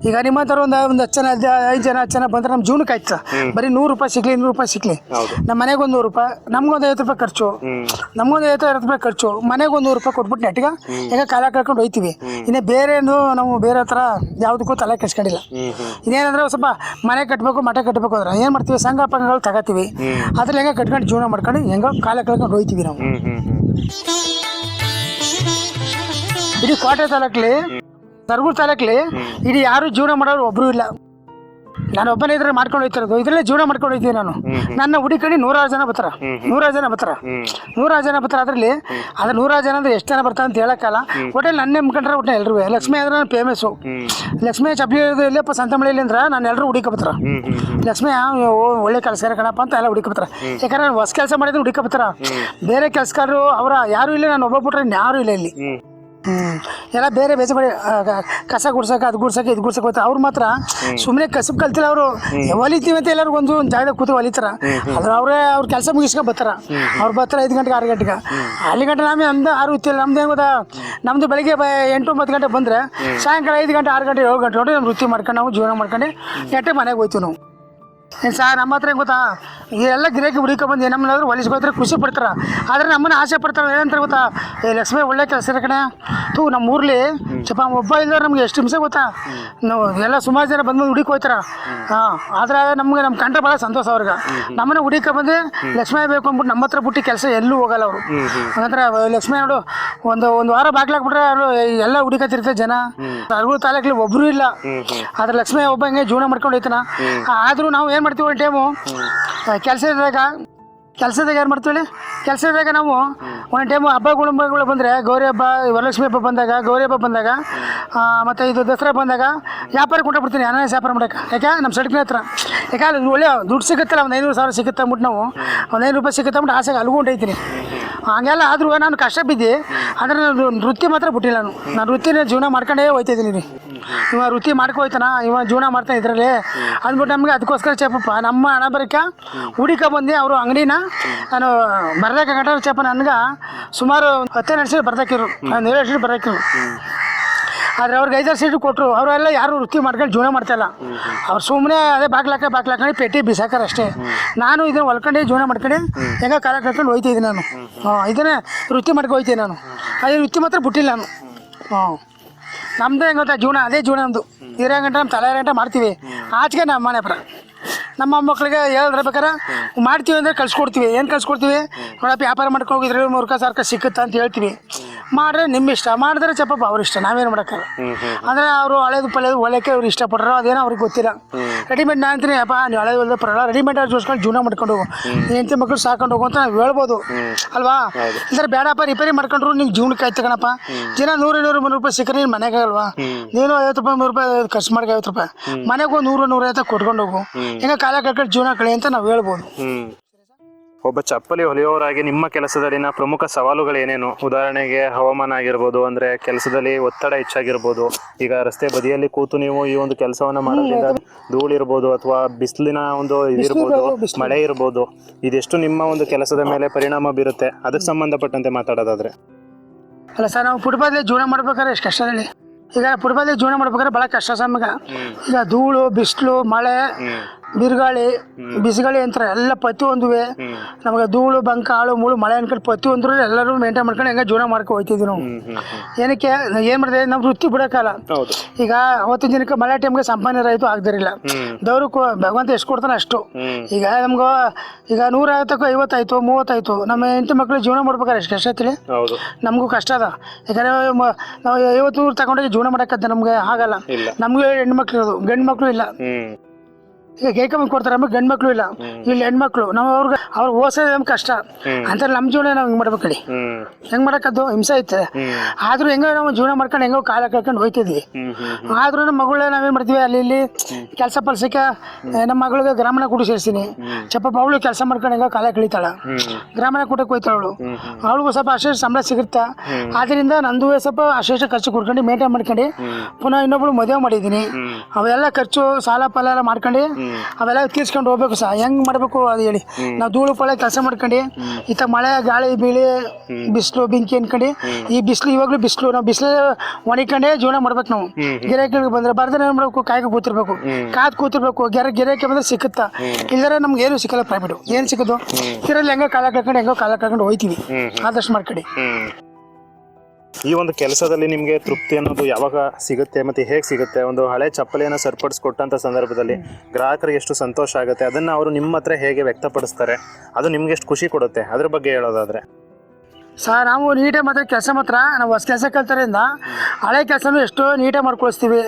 ಈಗ ನಿಮ್ಮ ಹತ್ರ ಒಂದು ಒಂದು ಹತ್ತು ಜನ ಐದು ಜನ ಹತ್ತು ಜನ ಬಂದ್ರೆ ನಮ್ಮ ಜೀವನಕ್ಕೆ ಆಯ್ತು ಬರೀ ನೂರು ರೂಪಾಯಿ ಸಿಗ್ಲಿ ನೂರು ರೂಪಾಯಿ ಸಿಗ್ಲಿ. ನಮ್ಮ ಮನೆಗೆ ಒಂದು ನೂರು ರೂಪಾಯಿ ನಮ್ಗೊಂದು ಐವತ್ತು ರೂಪಾಯಿ ಖರ್ಚು. ನಮಗೊಂದು ಐವತ್ತು ಐವತ್ತು ರೂಪಾಯಿ ಖರ್ಚು. ಮನೆಗೆ ಒಂದು ನೂರು ರೂಪಾಯಿ ಕೊಟ್ಬಿಟ್ಟು ನೆಟ್ಟಿಗೆ ಈಗ ಕಾಲ ಕಳ್ಕೊಂಡು ಹೋಯ್ತೀವಿ. ಇನ್ನು ಬೇರೆ ನಾವು ಬೇರೆ ಹತ್ರ ಯಾವುದಕ್ಕೂ ತಲೆ ಕೆಡ್ಸ್ಕೊಂಡಿಲ್ಲ. ಇನ್ನೇನಂದ್ರೆ ಸ್ವಲ್ಪ ಮನೆ ಕಟ್ಟಬೇಕು ಮಠ ಕಟ್ಟಬೇಕು ಅಂದ್ರೆ ಏನು ಮಾಡ್ತೀವಿ? ಸಂಘ ಪಂಗಗಳು ತಗೋತೀವಿ. ಅದ್ರಲ್ಲಿ ಹೆಂಗೆ ಕಟ್ಕೊಂಡು ಜೀವನ ಮಾಡ್ಕೊಂಡು ಹೆಂಗೋ ಕಾಲ ಕಳ್ಕೊಂಡು ಹೋಯ್ತೀವಿ ನಾವು. ಹ್ಮ್ ಹ್ಮ್ ಹ್ಮ್. ಇಡೀ ಕೋಟೆ ತಾಲೂಕಲ್ಲಿ ಸರ್ಗೂರ್ ತಾಲೂಕಲ್ಲಿ ಇಡೀ ಯಾರು ಜೀವನ ಮಾಡೋರು ಒಬ್ರು ಇಲ್ಲ. ನಾನು ಒಬ್ಬನೇ ಇದ್ರೆ ಮಾಡ್ಕೊಂಡು ಹೋಗ್ತಿರೋದು. ಇದ್ರಲ್ಲೇ ಜೀವನ ಮಾಡ್ಕೊಂಡು ಹೋಗ್ತೀನಿ ನಾನು. ನನ್ನ ಹುಡುಕಿ ನೂರಾರು ಜನ ಬರ್ತಾರ. ನೂರಾರು ಜನ ಬರ್ತಾರ. ನೂರಾರು ಜನ ಬರ್ತಾರ. ಅದರಲ್ಲಿ ಅದ್ರ ನೂರಾರು ಜನ ಅಂದ್ರೆ ಎಷ್ಟು ಜನ ಬರ್ತಾರೆ ಅಂತ ಹೇಳಕ್ಕಲ್ಲ. ಒಟ್ಟೆ ನನ್ನ ಮುಖಂಡ್ರೆ ಒಟ್ಟೆ ಎಲ್ಲರೂ ಲಕ್ಷ್ಮಿ ಅಂದ್ರೆ ನಾನು ಫೇಮಸ್ಸು ಲಕ್ಷ್ಮಿ ಚಪ್ಲಿ ಇಲ್ಲಪ್ಪ ಸಂತಮಳಿಲಿ ಅಂದ್ರೆ ನಾನು ಎಲ್ಲರೂ ಹುಡುಕ ಲಕ್ಷ್ಮೀ ಒಳ್ಳೆ ಕೆಲಸ ಕಣಪ್ಪ ಅಂತ ಎಲ್ಲ ಹುಡುಕ ಬರ್ತಾರ ಯಾಕಂದ್ರೆ ನಾನು ಹೊಸ ಕೆಲಸ ಮಾಡಿದ್ರೆ ಹುಡುಕ ಬರ್ತಾರ ಬೇರೆ ಕೆಲಸಗಾರರು ಅವರ ಯಾರು ಇಲ್ಲ ನಾನು ಒಬ್ಬ ಬಿಟ್ರೆ ಯಾರು ಇಲ್ಲ ಇಲ್ಲಿ. ಎಲ್ಲ ಬೇರೆ ಬೇಸ ಮಾಡಿ ಕಸ ಗುಡ್ಸಕ್ಕೆ ಅದು ಗುಡ್ಸಕ್ಕೆ ಇದು ಗುಡ್ಸಕ್ಕೆ ಹೋಗ್ತಾರೆ ಅವ್ರು ಮಾತ್ರ ಸುಮ್ಮನೆ ಕಸಬ್ ಕಲ್ತಿಲ್ಲ ಅವರು. ಹೊಲಿತೀವಿ ಅಂತ ಎಲ್ಲರಿಗೂ ಒಂದು ಜಾಗ ಜಾಗದಾಗ ಕೂತು ಹೊಲಿತಾರ ಆದ್ರೆ ಅವರೇ ಅವ್ರ ಕೆಲಸ ಮುಗಿಸ್ಕೊಂಡು ಬರ್ತಾರ. ಅವ್ರು ಬರ್ತಾರೆ ಐದು ಗಂಟೆಗೆ ಆರು ಗಂಟೆಗೆ. ಅಲ್ಲಿ ಗಂಟೆ ನಮಗೆ ಅಂದ ಆರು ಗೊತ್ತಿಲ್ಲ ನಮ್ದು ಏನು ಗೊತ್ತಾ? ನಮ್ದು ಬೆಳಿಗ್ಗೆ ಎಂಟು ಒಂಬತ್ತು ಗಂಟೆ ಬಂದರೆ ಸಾಯಂಕಾಲ ಐದು ಗಂಟೆ ಆರು ಗಂಟೆ ಏಳು ಗಂಟೆ ನೋಡಿ ನಮ್ಮ ವೃತ್ತಿ ಮಾಡ್ಕೊಂಡು ನಾವು ಜೀವನ ಮಾಡ್ಕೊಂಡು ನೆಟ್ಟೆ ಮನೆಗೆ ಹೋಯ್ತೀವಿ ನಾವು. ಏನು ಸರ್, ನಮ್ಮ ಹತ್ರ ಏನು ಗೊತ್ತಾ? ಎಲ್ಲ ಗಿರಾಕಿ ಹುಡುಕ ಬಂದು ನಮ್ಮನ್ನಾದ್ರೂ ಹೊಲಿಸ್ಕೊಳ್ತಾರೆ ಖುಷಿ ಪಡ್ತಾರೆ. ಆದರೆ ನಮ್ಮನ್ನು ಆಸೆ ಪಡ್ತಾರೆ. ಏನಂತಾರೆ ಗೊತ್ತಾ? ಏ, ಲಕ್ಷ್ಮಿ, ಒಳ್ಳೆ ಕೆಲಸ ಇರೋ ಕಣೆ. ತೂ ನಮ್ಮ ಊರಲ್ಲಿ ಚಪ್ಪ ಒಬ್ಬ ಇಲ್ಲದ್ರೆ ನಮ್ಗೆ ಎಷ್ಟು ಹಿಂಸೆ ಗೊತ್ತಾ? ನಾವು ಎಲ್ಲ ಸುಮಾರು ಜನ ಬಂದು ಹುಡುಕಿ ಹೋಯ್ತಾರ. ಹಾಂ, ಆದರೆ ನಮಗೆ ನಮ್ಮ ಕಂಡ್ರೆ ಭಾಳ ಸಂತೋಷ ಅವ್ರಿಗೆ. ನಮ್ಮನ್ನು ಹುಡುಕ ಬಂದು ಲಕ್ಷ್ಮಿ ಬೇಕು ಅಂದ್ಬಿಟ್ಟು ನಮ್ಮ ಹತ್ರ ಬಿಟ್ಟು ಕೆಲಸ ಎಲ್ಲೂ ಹೋಗಲ್ಲ ಅವರು. ಹಂಗಂದ್ರೆ, ಲಕ್ಷ್ಮಿ ನೋಡು, ಒಂದು ಒಂದು ವಾರ ಬಾಗ್ಲಾಕ್ಬಿಟ್ರೆ ಅವರು ಎಲ್ಲ ಹುಡುಕತ್ತಿರ್ತಾರೆ ಜನ. ಅರ್ಗೂರು ತಾಲೂಕಲ್ಲಿ ಒಬ್ಬರು ಇಲ್ಲ. ಆದ್ರೆ ಲಕ್ಷ್ಮಿ ಒಬ್ಬ ಹಂಗೆ ಜೀವನ ಮಾಡ್ಕೊಂಡು ಹೋಯ್ತಾನ. ಆದರೂ ನಾವು ಏನು ಮಾಡ್ತೀವಿ ಒಂದು ಟೈಮು? ಕೆಲಸ ಇದ್ದಾಗ ಕೆಲಸದಾಗ ಏನು ಮಾಡ್ತೀವಿ ಕೆಲಸ ಇದ್ದಾಗ ನಾವು ಒಂದು ಟೈಮು ಹಬ್ಬ ಗುಣಗಳು ಬಂದರೆ ಗೌರಿ ಹಬ್ಬ ವರಲಕ್ಷ್ಮಿ ಹಬ್ಬ ಬಂದಾಗ ಗೌರಿ ಹಬ್ಬ ಬಂದಾಗ ಮತ್ತು ಇದು ದಸರಾ ಬಂದಾಗ ವ್ಯಾಪಾರ ಬಿಡ್ತೀನಿ ಅನಾನಸ್ ವ್ಯಾಪಾರ ಮಾಡೋಕೆ ಯಾಕೆ? ನಮ್ಮ ಸಡಕಿನ ಹತ್ರ. ಯಾಕೆ ಅಲ್ಲಿ ಒಳ್ಳೆ ದುಡ್ಡು ಸಿಗುತ್ತಲ್ಲ ಒಂದು ಐನೂರು ಸಾವಿರ ಸಿಗುತ್ತೆ ಅಂದ್ಬಿಟ್ಟು ನಾವು ಒಂದು ಐನೂರು ರೂಪಾಯಿ ಸಿಗುತ್ತೆ ಅಂದ್ಬಿಟ್ಟು ಆಸೆಗೆ ಅಲ್ಗೂ ಹೊಂಟೈತೀನಿ ಹಂಗೆಲ್ಲ ಆದರೂ ನಾನು ಕಷ್ಟ ಬಿದ್ದು ಆದರೆ ನಾನು ನೃತ್ಯ ಮಾತ್ರ ಬಿಟ್ಟಿಲ್ಲ ನಾನು. ನಾನು ನೃತ್ಯನ ಜೀವನ ಮಾಡ್ಕೊಂಡೇ ಹೋಯ್ತಿದ್ದೀನಿ ಇವ ವೃತ್ತಿ ಮಾಡ್ಕೊ ಹೋಯ್ತಾನ ಇವ ಜೀವನ ಮಾಡ್ತಾನೆ ಇದರಲ್ಲಿ. ಅಂದ್ಬಿಟ್ಟು ನಮಗೆ ಅದಕ್ಕೋಸ್ಕರ ಚೇಪಪ್ಪ, ನಮ್ಮ ಹಣ ಬರಕ ಹುಡಿಕ ಬಂದು ಅವರು ಅಂಗಡಿನ. ನಾನು ಬರ್ದಕ್ಕೆ ಕಟ್ಟೋ ಚಪ್ಪ ನನಗೆ ಸುಮಾರು ಹತ್ತೆ ನಡೆಸಿ ಬರ್ದಾಕಿರು ನಾನು ಏಳು ವರ್ಷ ಬರ್ದಾಕಿರು ಆದರೆ ಅವ್ರಿಗೆ ಐದಾರು ಸೀಟು ಕೊಟ್ಟರು ಅವರೆಲ್ಲ ಯಾರು ವೃತ್ತಿ ಮಾಡ್ಕೊಂಡು ಜೀವನ ಮಾಡ್ತಾಯಿಲ್ಲ ಅವ್ರು ಸುಮ್ಮನೆ ಅದೇ ಬಾಗ್ಲಾಕ ಬಾಗ್ಲಾಕೊಂಡು ಪೆಟ್ಟಿ ಬಿಸಾಕಾರೆ ಅಷ್ಟೇ. ನಾನು ಇದನ್ನು ಹೊಲ್ಕೊಂಡು ಜೀವನ ಮಾಡ್ಕೊಂಡು, ಹೆಂಗ ಕಾಲ ಕಟ್ಕೊಂಡು ಹೋಯ್ತಿದ್ದೀನಿ ನಾನು. ಹಾಂ, ಇದನ್ನೇ ವೃತ್ತಿ ಮಾಡ್ಕೊಂಡು ಹೋಯ್ತೀನಿ ನಾನು. ಅದೇ ವೃತ್ತಿ ಮಾತ್ರ ಬಿಟ್ಟಿಲ್ಲ ನಾನು. ಹಾಂ. ನಮ್ದು ಹೆಂಗೆ ಗೊತ್ತಾ? ಜೀವನ ಅದೇ ಜೀವನ ನಮ್ಮದು ಇರೋ ಗಂಟೆ ನಮ್ಮ ತಲೆ ಗಂಟೆ ಮಾಡ್ತೀವಿ. ಆಚೆಗೆ ನಮ್ಮ ಮನೆ ಹತ್ರ ನಮ್ಮ ಮಕ್ಕಳಿಗೆ ಹೇಳಿದ್ರೆ ಬೇಕಾರೆ ಮಾಡ್ತೀವಿ ಅಂದರೆ ಕಳ್ಸಿಕೊಡ್ತೀವಿ. ಏನು ಕಳ್ಸಿಕೊಡ್ತೀವಿ? ನೋಡಪ್ಪ ವ್ಯಾಪಾರ ಮಾಡ್ಕೊಂಡು ಹೋಗಿದ್ರೆ ಮೂರ್ಖ ಸರ್ಕ ಸಿಕ್ಕುತ್ತಾ ಅಂತ ಹೇಳ್ತೀವಿ. ಮಾಡ್ರೆ ನಿಮ್ಮ ಇಷ್ಟ. ಮಾಡಿದ್ರೆ ಚಪ್ಪ ಅವ್ರ ಇಷ್ಟ. ನಾವೇನು ಮಾಡೋಕ್ಕಲ್ಲ ಅಂದ್ರೆ ಅವರು ಹಳೇದು ಪಳೆದು ಹೊಲಕ್ಕೆ ಅವ್ರು ಇಷ್ಟಪಡ್ರೋ ಅದೇನೋ ಅವ್ರಿಗೆ ಗೊತ್ತಿಲ್ಲ. ರೆಡಿಮೇಡ್ ನಾ ಅಂತೀನಿ ಅಪ್ಪ ನೀವು ಹಳೇದು ಹೊಲದ ಪರಲ್ಲ ರೆಡಿಮೇಡ್ ಆಗಿ ಜೋಸ್ಕೊಂಡು ಜೀವನ ಮಾಡ್ಕೊಂಡು ಹೋಗು. ಹೆಂಡತಿ ಮಕ್ಕಳು ಸಾಕೊಂಡು ಹೋಗು ಅಂತ ನಾವು ಹೇಳ್ಬೋದು. ಅಲ್ವಾ? ಅಂದ್ರೆ ಬೇಡಪ್ಪ ರಿಪೇರಿ ಮಾಡ್ಕೊಂಡ್ರು ನಿಂಗೆ ಜೀವನಕ್ಕೆ ಆಯ್ತು ಕಣಪ್ಪ. ದಿನ ನೂರು ನೂರು ಮುನ್ನೂರು ರೂಪಾಯಿ ಸಿಕ್ಕರೆ ನೀನು ಮನೆಗೆ ಅಲ್ವಾ? ನೀನು ಐವತ್ತು ರೂಪಾಯಿ ನೂರು ರೂಪಾಯಿ ಖರ್ಚು ಮಾಡಿ ಐವತ್ತು ರೂಪಾಯಿ. ಮನೆಗೆ ನೂರು ನೂರೈವತ್ತು ಕೊಟ್ಕೊಂಡು ಹೋಗು. ಹಿಂಗೆ ಕಾಲ ಕಳ್ಕೊಂಡು ಜೀವನ ಕಳಿ ಅಂತ ನಾವು ಹೇಳ್ಬೋದು. ಒಬ್ಬ ಚಪ್ಪಲಿ ಹೊಲಿಯೋರಾಗಿ ನಿಮ್ಮ ಕೆಲಸದಲ್ಲಿನ ಪ್ರಮುಖ ಸವಾಲುಗಳು ಏನೇನು ಉದಾಹರಣೆಗೆ ಹವಾಮಾನ ಆಗಿರ್ಬೋದು ಅಂದ್ರೆ ಕೆಲಸದಲ್ಲಿ ಒತ್ತಡ ಹೆಚ್ಚಾಗಿರ್ಬೋದು. ಈಗ ರಸ್ತೆ ಬದಿಯಲ್ಲಿ ಕೂತು ನೀವು ಈ ಒಂದು ಕೆಲಸವನ್ನ ಮಾಡೋದ್ರಿಂದ ಧೂಳಿರ್ಬೋದು ಅಥವಾ ಬಿಸಿಲಿನ ಒಂದು ಇದಿರ್ಬೋದು ಮಳೆ ಇರ್ಬೋದು ಇದೆಷ್ಟು ನಿಮ್ಮ ಒಂದು ಕೆಲಸದ ಮೇಲೆ ಪರಿಣಾಮ ಬೀರುತ್ತೆ? ಅದಕ್ಕೆ ಸಂಬಂಧಪಟ್ಟಂತೆ ಮಾತಾಡೋದಾದ್ರೆ. ಅಲ್ಲ ಸರ್ ನಾವು ಫುಟ್ಬಾಲ್ ಜೀವನ ಮಾಡ್ಬೇಕಾದ್ರೆ ಎಷ್ಟು ಕಷ್ಟ ಹೇಳಿ? ಈಗ ಫುಟ್ಬಾಲ್ ಜೀವನ ಮಾಡ್ಬೇಕಾದ್ರೆ ಬಹಳ ಕಷ್ಟ ಸಮ್ಗ ಈಗ ಧೂಳು ಬಿಸಿಲು ಮಳೆ ಬಿರುಗಾಳಿ ಬಿಸಿಗಾಳಿ ಅಂತ ಎಲ್ಲ ಪ್ರತಿಯೊಂದುವೆ ನಮಗೆ ಧೂಳು ಬಂಕ ಆಳು ಮುಳು ಮಳೆ ಅನ್ಕೊಂಡು ಪ್ರತಿಯೊಂದ್ರು ಎಲ್ಲರೂ ಮೇಂಟೈನ್ ಮಾಡ್ಕೊಂಡು ಹೆಂಗೆ ಜೀವನ ಮಾಡ್ಕೊಂಡು ಹೋಗ್ತಿದ್ವಿ ನಾವು. ಏನಕ್ಕೆ ಏನು ಮಾಡಿದೆ ನಮ್ಮ ವೃತ್ತಿ ಬಿಡೋಕ್ಕಲ್ಲ ಈಗ ಅವತ್ತಿನ ದಿನಕ್ಕೆ ಮಳೆ ಟೈಮ್ಗೆ ಸಂಪಾದನೆ ರೈತು ಆಗದಿರಲಿಲ್ಲ. ದೇವ್ರು ಭಗವಂತ ಎಷ್ಟು ಕೊಡ್ತಾನೆ ಅಷ್ಟು. ಈಗ ನಮ್ಗೆ ಈಗ ನೂರ ಐವತ್ತಕ್ಕೂ ಐವತ್ತಾಯ್ತು ಮೂವತ್ತಾಯ್ತು. ನಮ್ಮ ಹೆಂಡತಿ ಮಕ್ಕಳು ಜೀವನ ಮಾಡ್ಬೇಕಾದ್ರೆ ಎಷ್ಟು ಕಷ್ಟ ಐತಿಲಿ ನಮಗೂ ಕಷ್ಟ ಅದ. ಯಾಕಂದ್ರೆ ನಾವು ಐವತ್ತು ನೂರು ತಗೊಂಡೋಗಿ ಜೀವನ ಮಾಡಕ್ಕಂತ ನಮಗೆ ಆಗಲ್ಲ. ನಮ್ಗೆ ಹೆಣ್ಮಕ್ಳು ಇರೋದು ಗಂಡು ಮಕ್ಕಳು ಇಲ್ಲ. ಈಗ ಏಕಮ್ ಕೊಡ್ತಾರೆ ನಮಗೆ ಗಂಡ್ ಮಕ್ಳು ಇಲ್ಲ ಇಲ್ಲಿ ಹೆಣ್ಮಕ್ಳು. ನಾವು ಅವ್ರಿಗೆ ಅವ್ರು ಓದಿಸೋದು ನಮ್ಗೆ ಕಷ್ಟ. ಅಂತ ನಮ್ಮ ಜೀವನ ನಾವು ಹಿಂಗೆ ಮಾಡ್ಬೇಕಲ್ಲಿ ಹೆಂಗ್ ಮಾಡಕ್ಕದ್ದು ಹಿಂಸೆ ಐತೆ. ಆದ್ರೂ ಹೆಂಗೋ ನಾವು ಜೀವನ ಮಾಡ್ಕೊಂಡು ಹೆಂಗೋ ಕಾಲ ಕಳ್ಕೊಂಡು ಹೋಯ್ತಿದ್ವಿ. ಆದ್ರೂ ನಮ್ಮ ಮಗಳ ನಾವೇನ್ ಮಾಡ್ತೀವಿ? ಅಲ್ಲಿ ಇಲ್ಲಿ ಕೆಲಸ ಪಲ್ಸಕ್ಕೆ ನಮ್ಮ ಮಗಳಿಗೆ ಗ್ರಾಮೀಣ ಕೂಡ ಸೇರಿಸ್ತೀನಿ ಚಪ್ಪಪ್ಪ ಅವಳು ಕೆಲಸ ಮಾಡ್ಕೊಂಡು ಹೆಂಗೋ ಕಾಲ ಕಳೀತಾಳ. ಗ್ರಾಮೀಣ ಕೂಟಕ್ಕೆ ಹೋಯ್ತಾಳ ಅವಳು ಅವಳಿಗೂ ಸ್ವಲ್ಪ ಅಷ್ಟೇ ಸಂಬಳ ಸಿಗುತ್ತಾ? ಆದ್ರಿಂದ ನಂದು ಸ್ವಲ್ಪ ಅಷ್ಟೇ ಖರ್ಚು ಕೊಡ್ಕೊಂಡು ಮೇಂಟೈನ್ ಮಾಡ್ಕೊಂಡು ಪುನಃ ಇನ್ನೊಬ್ಳು ಮದುವೆ ಮಾಡಿದ್ದೀನಿ. ಅವೆಲ್ಲ ಖರ್ಚು ಸಾಲ ಪಾಲ ಎಲ್ಲ ಮಾಡ್ಕೊಂಡು ಅವೆಲ್ಲ ತೀರ್ಸ್ಕೊಂಡು ಹೋಗ್ಬೇಕು ಸಹ ಹೆಂಗ್ ಮಾಡ್ಬೇಕು ಅದು ಹೇಳಿ. ನಾವು ಧೂಳು ಪಳೆ ಕೆಲಸ ಮಾಡ್ಕೊಂಡು ಈತ ಮಳೆ ಗಾಳಿ ಬೀಳಿ ಬಿಸಿಲು ಬೆಂಕಿ ಅನ್ಕೊಂಡು ಈ ಬಿಸಿಲು ಇವಾಗ್ಲೂ ಬಿಸಿಲು. ನಾವು ಬಿಸಿಲು ಒಣಕೊಂಡೇ ಜೀವನ ಮಾಡ್ಬೇಕು ನಾವು. ಗಿರಾಕಿಗಳಿಗೆ ಬಂದ್ರೆ ಬರ್ದ್ರೆ ಏನ್ ಮಾಡ್ಬೇಕು ಕಾಯ್ಕ ಕೂತಿರ್ಬೇಕು. ಕಾದ್ ಕೂತಿರ್ಬೇಕು. ಗೆರೆ ಗಿರಾಕಿ ಬಂದ್ರೆ ಸಿಕ್ಕುತ್ತಾ? ಇಲ್ಲದ್ರೆ ನಮ್ಗೆ ಏನು ಸಿಕ್ಕಲ್ಲ ಪ್ರೈವೇಟು ಏನು ಸಿಕ್ಕದು? ಇದರಲ್ಲಿ ಹೆಂಗೋ ಕಾಲ ಕಳ್ಕೊಂಡು ಹೆಂಗೋ ಕಾಲ ಕಳ್ಕೊಂಡು ಹೋಯ್ತೀವಿ. ಆದಷ್ಟು ಮಾಡ್ಕೊಡಿ. ಈ ಒಂದು ಕೆಲಸದಲ್ಲಿ ನಿಮಗೆ ತೃಪ್ತಿ ಅನ್ನೋದು ಯಾವಾಗ ಸಿಗುತ್ತೆ ಮತ್ತು ಹೇಗೆ ಸಿಗುತ್ತೆ? ಒಂದು ಹಳೆ ಚಪ್ಪಲಿಯನ್ನು ಸರಿಪಡಿಸ್ಕೊಟ್ಟಂಥ ಸಂದರ್ಭದಲ್ಲಿ ಗ್ರಾಹಕರಿಗೆ ಎಷ್ಟು ಸಂತೋಷ ಆಗುತ್ತೆ? ಅದನ್ನು ಅವರು ನಿಮ್ಮ ಹತ್ರ ಹೇಗೆ ವ್ಯಕ್ತಪಡಿಸ್ತಾರೆ? ಅದು ನಿಮ್ಗೆ ಎಷ್ಟು ಖುಷಿ ಕೊಡುತ್ತೆ? ಅದ್ರ ಬಗ್ಗೆ ಹೇಳೋದಾದ್ರೆ. ಸರ್ ನಾವು ನೀಟಾಗಿ ಮಾತ್ರ ಕೆಲಸ ಮಾತ್ರ ನಾವು ಹೊಸ ಕೆಲಸ ಕಲ್ತರಿಂದ ಹಳೆ ಕೆಲಸನೂ ಎಷ್ಟೋ ನೀಟಾಗಿ ಮಾಡ್ಕೊಳಿಸ್ತೀವಿ.